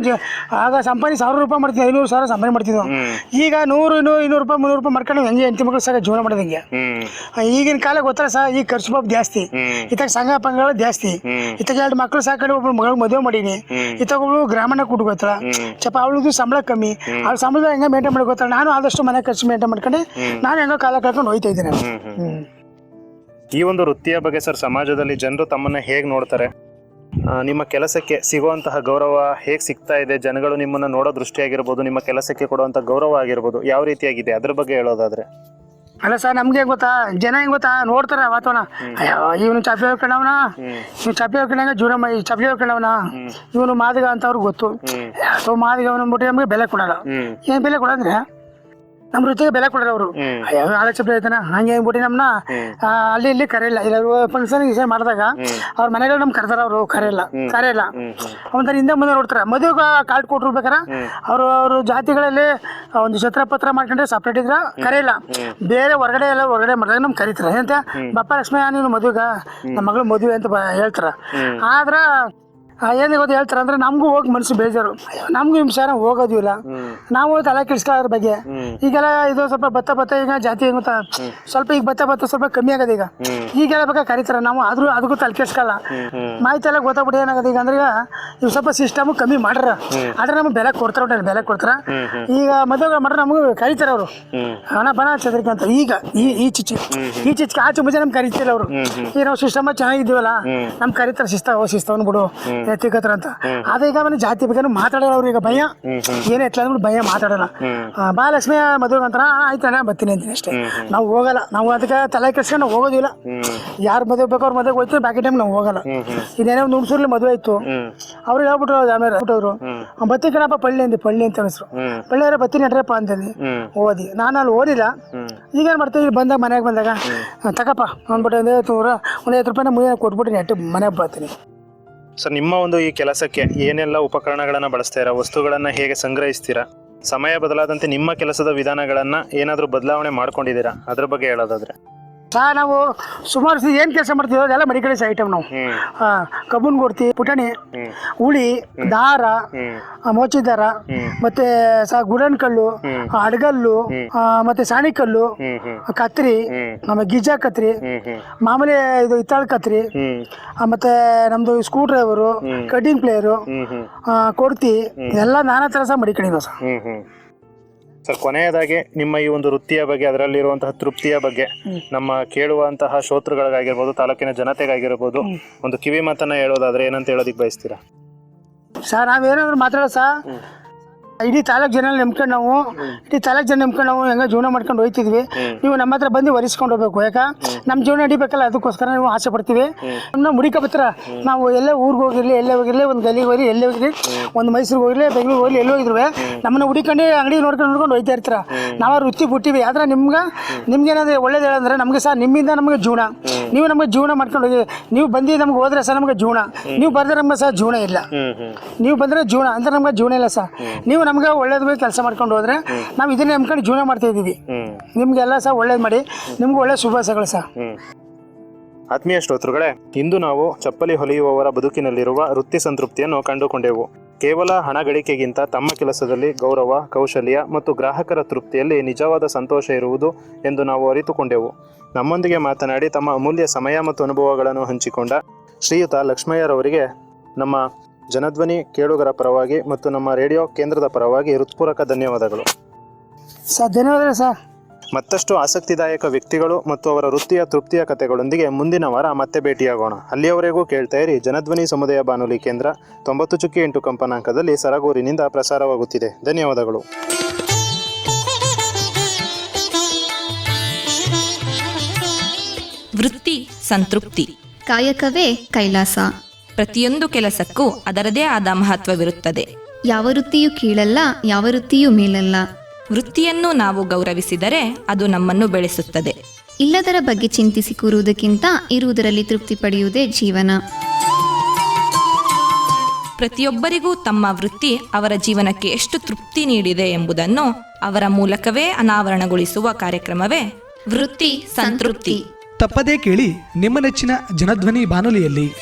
ಆಗ ಸಂಪಾದನೆ ಸಾವಿರ ರೂಪಾಯಿ ಮಾಡ್ತೀವಿ ಐನೂರು ಸಾವಿರ ಸಂಪಾದನೆ ಮಾಡ್ತಿದ್ವಿ ಈಗ ನೂರು ಇನ್ನೂರು ಇನ್ನೂರು ರೂಪಾಯಿ ಮುನ್ನೂರು ರೂಪಾಯಿ ಮಾಡ್ಕೊಂಡು ಹೆಂಗೆ ಹೆಂಡತಿ ಮಕ್ಕಳು ಸಾಕ ಜೀವನ ಮಾಡೋದು ಹಿಂಗೆ? ಈಗಿನ ಕಾಲ ಗೊತ್ತಲ್ಲ ಸಹ ಈಗ ಖರ್ಚು ಬಾಬ್ ಜಾಸ್ತಿ. ಇತ್ತಾಗ ಸಂಘ ಪಂಗಳ ಜಾಸ್ತಿ. ಇತ್ತಾಗ ಎರಡು ಮಕ್ಕಳು ಸಾಕೊಂಡು ಒಬ್ಬ ಮಗಳು ಮದುವೆ ಮಾಡೀನಿ. ಇತ್ತಾಗ ಒಬ್ಳು ಗ್ರಾಮನ ಕೂಟ ಗೊತ್ತಲ್ಲ ಚಪ್ಪ ಅವಳದು ಸಂಬಳ ಕಮ್ಮಿ. ಅವಳ ಸಂಬಳ ಹೆಂಗೆ ಮೇಂಟೈನ್ ಮಾಡಿ ಗೊತ್ತಲ್ಲ? ನಾನು ಆದಷ್ಟು ಮನೆ ಖರ್ಚು ಮೇಂಟೈನ್ ಮಾಡ್ಕೊಂಡು ನಾನು ಹೆಂಗೋ ಕಾಲ ಕಳ್ಕೊಂಡು ಹೋಯ್ತಾ ಇದ್ದೀನಿ. ಹ್ಮ್. ಈ ಒಂದು ವೃತ್ತಿಯ ಬಗ್ಗೆ ಸರ್ ಸಮಾಜದಲ್ಲಿ ಜನರು ತಮ್ಮನ್ನ ಹೇಗೆ ನೋಡ್ತಾರೆ? ಆ, ನಿಮ್ಮ ಕೆಲಸಕ್ಕೆ ಸಿಗುವಂತಹ ಗೌರವ ಹೇಗೆ ಸಿಗ್ತಾ ಇದೆ? ಜನಗಳು ನಿಮ್ಮನ್ನ ನೋಡೋ ದೃಷ್ಟಿಯಾಗಿರ್ಬೋದು ನಿಮ್ಮ ಕೆಲಸಕ್ಕೆ ಕೊಡುವಂತ ಗೌರವ ಆಗಿರ್ಬೋದು ಯಾವ ರೀತಿಯಾಗಿದೆ? ಅದ್ರ ಬಗ್ಗೆ ಹೇಳೋದಾದ್ರೆ. ಅಲ್ಲ ಸರ್ ನಮ್ಗೆ ಹೆಂಗ್ ಗೊತ್ತಾ? ಜನ ಹೆಂಗ್ ಗೊತ್ತಾ? ನೋಡ್ತಾರ ವಾತಾವರಣ. ಅಯ್ಯೋ ಇವನು ಚಪ್ಪಲಿ ಹೋಗ್ಕೊಂಡವನ ಇವ್ನು ಚಪ್ಪಲಿ ಹೋಗ್ಕೊಂಡಂಗ ಮಾಡಿ ಚಪ್ಪಲಿ ಹೋಗ್ಕೊಂಡವನ ಇವನು ಮಾದಿಗ ಅಂತ ಅವ್ರಿಗೆ ಗೊತ್ತು ಸೊ ಮಾದಿಗ ಅವನು ಅಂದ್ಬಿಟ್ಟು ನಮಗೆ ಬೆಲೆ ಕೊಡಲ್ಲ. ಏನ್ ಬೆಲೆ ಕೊಡಂದ್ರೆ ನಮ್ಮ ರುಚಿಗೆ ಬೆಲೆ ಕೊಡ್ರಿ ಅವರು. ಆಲೋಚನೆ ಐತನ ಹಂಗೆ ಬಿಟ್ಟು ನಮ್ಮನ್ನ ಆ, ಅಲ್ಲಿ ಇಲ್ಲಿ ಕರೆಯಲ್ಲ. ಇಲ್ಲ ಫಂಕ್ಷನ್ ಗಿಷನ್ ಮಾಡಿದಾಗ ಅವ್ರ ಮನೆಗಳು ನಮ್ಗೆ ಕರೆದಾರ ಅವರು ಕರೆಯಲ್ಲ. ಕರೆಯಲ್ಲ. ಒಂಥರ ಹಿಂದೆ ಮುಂದೆ ನೋಡ್ತಾರೆ. ಮದುವೆ ಕಾರ್ಡ್ ಕೊಟ್ಟಿರ್ಬೇಕಾರ ಅವರು ಅವ್ರ ಜಾತಿಗಳಲ್ಲಿ ಒಂದು ಛತ್ರ ಪತ್ರ ಮಾಡ್ಕೊಂಡ್ರೆ ಸಪ್ರೇಟ್ ಇದ್ರ ಕರೆಯಲ್ಲ. ಬೇರೆ ಹೊರಗಡೆ ಎಲ್ಲ ಹೊರಗಡೆ ಮಾಡಿದಾಗ ನಮ್ ಕರೀತಾರೆ. ಏನಂತ? ಬಪ್ಪ ಲಕ್ಷ್ಮಿ ನೀನು ಮದುವೆಗ? ನಮ್ಮ ಮಗಳು ಮದುವೆ ಅಂತ ಹೇಳ್ತಾರ. ಆದ್ರ ಏನು ಗೊತ್ತು ಹೇಳ್ತಾರೆ ಅಂದ್ರೆ ನಮಗೂ ಹೋಗಿ ಮನಸ್ಸು ಬೇಜಾರು. ನಮಗೂ ಹಿಂಸಾರ ಹೋಗೋದು ಇಲ್ಲ. ನಾವು ತಲೆ ಕೆಡಿಸ್ಕೊಳ್ಳೋದ್ರ ಬಗ್ಗೆ. ಈಗೆಲ್ಲ ಇದು ಸ್ವಲ್ಪ ಭತ್ತ ಭತ್ತ ಈಗ ಜಾತಿ ಗೊತ್ತಾ? ಸ್ವಲ್ಪ ಈಗ ಭತ್ತ ಭತ್ತ ಸ್ವಲ್ಪ ಕಮ್ಮಿ ಆಗದ ಈಗ. ಈಗೆಲ್ಲ ಬೇಕಾ ಕರೀತಾರೆ ನಾವು ಆದ್ರೂ ಅದಕ್ಕೂ ತಲೆ ಕೆಡಿಸ್ಕೊಳ್ಳ ಮಾಹಿತಿ ಎಲ್ಲ ಗೊತ್ತಾಗ್ಬಿಟ್ಟು ಏನಾಗದ ಈಗ ಅಂದ್ರೆ ಇವ್ ಸ್ವಲ್ಪ ಸಿಸ್ಟಮ್ ಕಮ್ಮಿ ಮಾಡ್ರ. ಆದ್ರೆ ನಮ್ಗೆ ಬೆಲೆ ಕೊಡ್ತಾರ ಬೆಲೆ ಕೊಡ್ತಾರ. ಈಗ ಮದುವೆ ಮಾಡ್ರೆ ನಮಗೂ ಕರೀತಾರೆ ಅವರು. ಹಣ ಬಣ ಚದ್ರಿಕೆ ಅಂತ. ಈಗ ಈ ಈ ಚಿಚ್ಚಿ. ಈ ಚಿಚ್ಚಿಗೆ ಆಚೆ ಮುಂಚೆ ನಮ್ಗೆ ಕರೀತಿಲ್ಲ ಅವರು. ಈಗ ನಾವು ಸಿಸ್ಟಮ್ ಚೆನ್ನಾಗಿದ್ದೀವಲ್ಲ ನಮ್ ಕರೀತಾರೆ ಶಿಸ್ತ ಓ ಶಿಸ್ತವನ್ ಬಿಡು ಎತ್ತಿಕತ್ರ ಅಂತ. ಅದೇ ಈಗ ಮನೆ ಜಾತಿ ಬಗ್ಗೆ ಮಾತಾಡಲ್ಲ ಅವ್ರು ಈಗ ಭಯ. ಏನ್ ಎತ್ಲ ಅಂದ್ಬಿಟ್ಟು ಭಯ ಮಾತಾಡಲ್ಲ. ಬಾಲಕ್ಷ್ಮಿ ಮದುವೆ ಅಂತಾರ ಆಯ್ತಣ್ಣ ಬರ್ತೀನಿ ಅಂತೀನಿ ಅಷ್ಟೇ. ನಾವು ಹೋಗಲ್ಲ. ನಾವು ಅದಕ್ಕೆ ತಲೆ ಕೆಡ್ಸ್ಕೊಂಡು ನಾವು ಹೋಗೋದಿಲ್ಲ. ಯಾರು ಮದುವೆ ಬೇಕೋ ಅವ್ರ ಮದುವೆಗೆ ಹೋಯ್ತು ಬಾಕಿ ಟೈಮ್ ನಾವು ಹೋಗಲ್ಲ. ಇದೇನೋ ಒಂದು ಹುಣಸೂರ್ಲಿ ಮದುವೆ ಆಯ್ತು. ಅವ್ರಿಗೆ ಹೇಳ್ಬಿಟ್ರು ಆಮೇಲೆ ಹೇಳ್ಬಿಟ್ಟವ್ರು ಬತ್ತಿ ಕಣಪ್ಪ ಪಳ್ಳಿ ಅಂದಿ ಪಳ್ಳಿ ಅಂತ ಹೆಸರು. ಪಳ್ಳಿಯವ್ರೆ ಬತ್ತಿ ನಡ್ರಪ್ಪ ಅಂತಂದು ಓದಿ. ನಾನು ಅಲ್ಲಿ ಓದಿಲ್ಲ. ಈಗೇನು ಮಾಡ್ತೀವಿ ಇಲ್ಲಿ ಬಂದಾಗ ಮನೆಗೆ ಬಂದಾಗ ತಗಪ್ಪ ಅಂದ್ಬಿಟ್ಟು ಒಂದು ಐವತ್ತು ನೂರ ಒಂದು ಐವತ್ತು ರೂಪಾಯಿನ ಮುಗಿಯ ಕೊಟ್ಬಿಟ್ಟು ನೆಟ್ಟು ಮನೆಗೆ ಬರ್ತೀನಿ. ಸರ್ ನಿಮ್ಮ ಒಂದು ಈ ಕೆಲಸಕ್ಕೆ ಏನೆಲ್ಲ ಉಪಕರಣಗಳನ್ನು ಬಳಸ್ತೀರಾ ವಸ್ತುಗಳನ್ನು ಹೇಗೆ ಸಂಗ್ರಹಿಸ್ತೀರಾ? ಸಮಯ ಬದಲಾದಂತೆ ನಿಮ್ಮ ಕೆಲಸದ ವಿಧಾನಗಳನ್ನು ಏನಾದರೂ ಬದಲಾವಣೆ ಮಾಡ್ಕೊಂಡಿದ್ದೀರಾ? ಅದ್ರ ಬಗ್ಗೆ ಹೇಳೋದಾದ್ರೆ. ಸಹ ನಾವು ಸುಮಾರು ಏನ್ ಕೆಲಸ ಮಾಡ್ತೀವಿ ಅದೆಲ್ಲ ಮಡಿಕಳಿಸ ಐಟಮ್ ನಾವು. ಹಾ ಕಬ್ಬನ್ ಕೊಡ್ತಿ ಪುಟಾಣಿ ಹುಳಿ ದಾರ ಮೋಚಿ ದಾರ. ಮತ್ತೆ ಗುಡನ್ ಕಲ್ಲು ಅಡಗಲ್ಲು ಮತ್ತೆ ಸಾಣಿ ಕಲ್ಲು ಹ್ಮ್ ಹ್ಮ್. ಆ, ಕತ್ರಿ. ನಮ್ಮ ಗಿಜಾ ಕತ್ರಿ ಮಾಮೂಲಿ ಇದು ಹಿತ್ತಾಳ ಕತ್ರಿ ಮತ್ತೆ ನಮ್ದು ಸ್ಕ್ರೂ ಡ್ರೈವರು ಕಟಿಂಗ್ ಪ್ಲೇಯರು ಕೊಡ್ತಿ ಎಲ್ಲ ನಾನಾ ತರ ಸಹ ಮಡಿಕೊಂಡಿರೋ ಸರ್ ಸರ್ ಕೊನೆಯದಾಗಿ ನಿಮ್ಮ ಈ ಒಂದು ವೃತ್ತಿಯ ಬಗ್ಗೆ ಅದರಲ್ಲಿರುವಂತಹ ತೃಪ್ತಿಯ ಬಗ್ಗೆ ನಮ್ಮ ಕೇಳುವಂತಹ ಶ್ರೋತೃಗಳಿಗಾಗಿರ್ಬೋದು ತಾಲೂಕಿನ ಜನತೆಗಾಗಿರ್ಬೋದು ಒಂದು ಕಿವಿ ಮಾತನ್ನ ಹೇಳೋದಾದ್ರೆ ಏನಂತ ಹೇಳೋದಿಕ್ ಬಯಸ್ತೀರಾ? ಸರ್ ನಾವೇನಾದ್ರು ಮಾತಾಡೋ ಸಹ ಇಡೀ ತಾಲೂಕು ಜನ ನಂಬ್ಕೊಂಡು ನಾವು ಇಡೀ ತಾಲೂಕು ಜನ ನಂಬ್ಕೊಂಡು ನಾವು ಹೆಂಗ ಜೀವನ ಮಾಡ್ಕೊಂಡು ಹೋಯ್ತಿದ್ವಿ. ನೀವು ನಮ್ಮ ಹತ್ರ ಬಂದು ಒರಿಸ್ಕೊಂಡು ಹೋಗ್ಬೇಕು ಯಾಕ? ನಮ್ಮ ಜೀವನ ನಡಿಬೇಕಲ್ಲ ಅದಕ್ಕೋಸ್ಕರ ನೀವು ಆಸೆ ಪಡ್ತೀವಿ. ನಮ್ಮ ಮುಡಿಕ ಬತ್ರ ನಾವು ಎಲ್ಲೇ ಊರಿಗೆ ಹೋಗಿರಲಿ ಎಲ್ಲೇ ಹೋಗಿರಲಿ ಒಂದು ಗಲ್ಲಿಗೆ ಹೋಗಿ ಎಲ್ಲೇ ಹೋಗಿರ್ಲಿ ಒಂದು ಮೈಸೂರಿಗೆ ಹೋಗಿರಲಿ ಬೆಂಗಳೂರಿಗೆ ಹೋಗಿ ಎಲ್ಲೇ ಹೋಗಿದ್ರು ನಮ್ಮನ್ನ ಹುಡಿಕೊಂಡು ಅಂಗಡಿ ನೋಡ್ಕೊಂಡು ನೋಡ್ಕೊಂಡು ಹೋಯ್ತಾ ಇರ್ತೀರ. ನಾವು ರುಚಿ ವೃತ್ತಿ ಬಿಟ್ಟಿವಿ ಆದ್ರೆ ನಿಮ್ಗೆ ನಿಮ್ಗೆ ಏನಾದ್ರೆ ಒಳ್ಳೇದು ಹೇಳಂದ್ರೆ ನಮಗೆ ಸಹ ನಿಮ್ಮಿಂದ ನಮಗೆ ಜೀವನ. ನೀವು ನಮಗೆ ಜೀವನ ಮಾಡ್ಕೊಂಡು ಹೋಗಿ ನೀವು ಬಂದು ನಮ್ಗೆ ಹೋದ್ರೆ ಸರ್ ನಮ್ಗೆ ಜೀವನ. ನೀವು ಬಂದ್ರೆ ನಮ್ಗೆ ಸರ್ ಜೀವನ ಇಲ್ಲ. ನೀವು ಬಂದ್ರೆ ಜೀವನ ಅಂದ್ರೆ ನಮ್ಗೆ ಜೀವನ ಇಲ್ಲ ಸರ್ ನೀವು ನಮ್ಗೆ ಒಳ್ಳೇದು ಕೆಲಸ ಮಾಡ್ಕೊಂಡು ಹೋದ್ರೆ ನಾವು ಇದನ್ನ ನಂಬ್ಕೊಂಡು ಜೀವನ ಮಾಡ್ತಾ ಇದ್ದೀವಿ. ನಿಮ್ಗೆಲ್ಲ ಸಹ ಒಳ್ಳೇದು ಮಾಡಿ. ನಿಮ್ಗೆ ಒಳ್ಳೆ ಶುಭಾಶಯಗಳು ಸರ್ ಆತ್ಮೀಯ ಶ್ರೋತೃಗಳೇ ಇಂದು ನಾವು ಚಪ್ಪಲಿ ಹೊಲಿಯುವವರ ಬದುಕಿನಲ್ಲಿರುವ ವೃತ್ತಿ ಸಂತೃಪ್ತಿಯನ್ನು ಕಂಡುಕೊಂಡೆವು. ಕೇವಲ ಹಣ ಗಳಿಕೆಗಿಂತ ತಮ್ಮ ಕೆಲಸದಲ್ಲಿ ಗೌರವ ಕೌಶಲ್ಯ ಮತ್ತು ಗ್ರಾಹಕರ ತೃಪ್ತಿಯಲ್ಲಿ ನಿಜವಾದ ಸಂತೋಷ ಇರುವುದು ಎಂದು ನಾವು ಅರಿತುಕೊಂಡೆವು. ನಮ್ಮೊಂದಿಗೆ ಮಾತನಾಡಿ ತಮ್ಮ ಅಮೂಲ್ಯ ಸಮಯ ಮತ್ತು ಅನುಭವಗಳನ್ನು ಹಂಚಿಕೊಂಡ ಶ್ರೀಯುತ ಲಕ್ಷ್ಮಯ್ಯರವರಿಗೆ ನಮ್ಮ ಜನಧ್ವನಿ ಕೇಳುಗರ ಪರವಾಗಿ ಮತ್ತು ನಮ್ಮ ರೇಡಿಯೋ ಕೇಂದ್ರದ ಪರವಾಗಿ ಹೃತ್ಪೂರ್ವಕ ಧನ್ಯವಾದಗಳು. ಸರ್ ಧನ್ಯವಾದಗಳು ಸರ್. ಮತ್ತಷ್ಟು ಆಸಕ್ತಿದಾಯಕ ವ್ಯಕ್ತಿಗಳು ಮತ್ತು ಅವರ ವೃತ್ತಿಯ ತೃಪ್ತಿಯ ಕಥೆಗಳೊಂದಿಗೆ ಮುಂದಿನ ವಾರ ಮತ್ತೆ ಭೇಟಿಯಾಗೋಣ. ಅಲ್ಲಿಯವರೆಗೂ ಕೇಳ್ತಾ ಇರಿ ಜನಧ್ವನಿ ಸಮುದಾಯ ಬಾನುಲಿ ಕೇಂದ್ರ ತೊಂಬತ್ತು ಚುಕ್ಕಿ ಎಂಟು ಕಂಪನಾಂಕದಲ್ಲಿ ಸರಗೂರಿನಿಂದ ಪ್ರಸಾರವಾಗುತ್ತಿದೆ. ಧನ್ಯವಾದಗಳು. ವೃತ್ತಿ ಸಂತೃಪ್ತಿ. ಕಾಯಕವೇ ಕೈಲಾಸ. ಪ್ರತಿಯೊಂದು ಕೆಲಸಕ್ಕೂ ಅದರದೇ ಆದ ಮಹತ್ವವಿರುತ್ತದೆ. ಯಾವ ವೃತ್ತಿಯೂ ಕೀಳಲ್ಲ ಯಾವ ವೃತ್ತಿಯೂ ಮೇಲಲ್ಲ. ವೃತ್ತಿಯನ್ನು ನಾವು ಗೌರವಿಸಿದರೆ ಅದು ನಮ್ಮನ್ನು ಬೆಳೆಸುತ್ತದೆ. ಇಲ್ಲದರ ಬಗ್ಗೆ ಚಿಂತಿಸಿ ಕೂರುವುದಕ್ಕಿಂತ ಇರುವುದರಲ್ಲಿ ತೃಪ್ತಿ ಪಡೆಯುವುದೇ ಜೀವನ. ಪ್ರತಿಯೊಬ್ಬರಿಗೂ ತಮ್ಮ ವೃತ್ತಿ ಅವರ ಜೀವನಕ್ಕೆ ಎಷ್ಟು ತೃಪ್ತಿ ನೀಡಿದೆ ಎಂಬುದನ್ನು ಅವರ ಮೂಲಕವೇ ಅನಾವರಣಗೊಳಿಸುವ ಕಾರ್ಯಕ್ರಮವೇ ವೃತ್ತಿ ಸಂತೃಪ್ತಿ. ತಪ್ಪದೇ ಕೇಳಿ ನಿಮ್ಮ ನೆಚ್ಚಿನ ಜನಧ್ವನಿ ಬಾನುಲಿಯಲ್ಲಿ.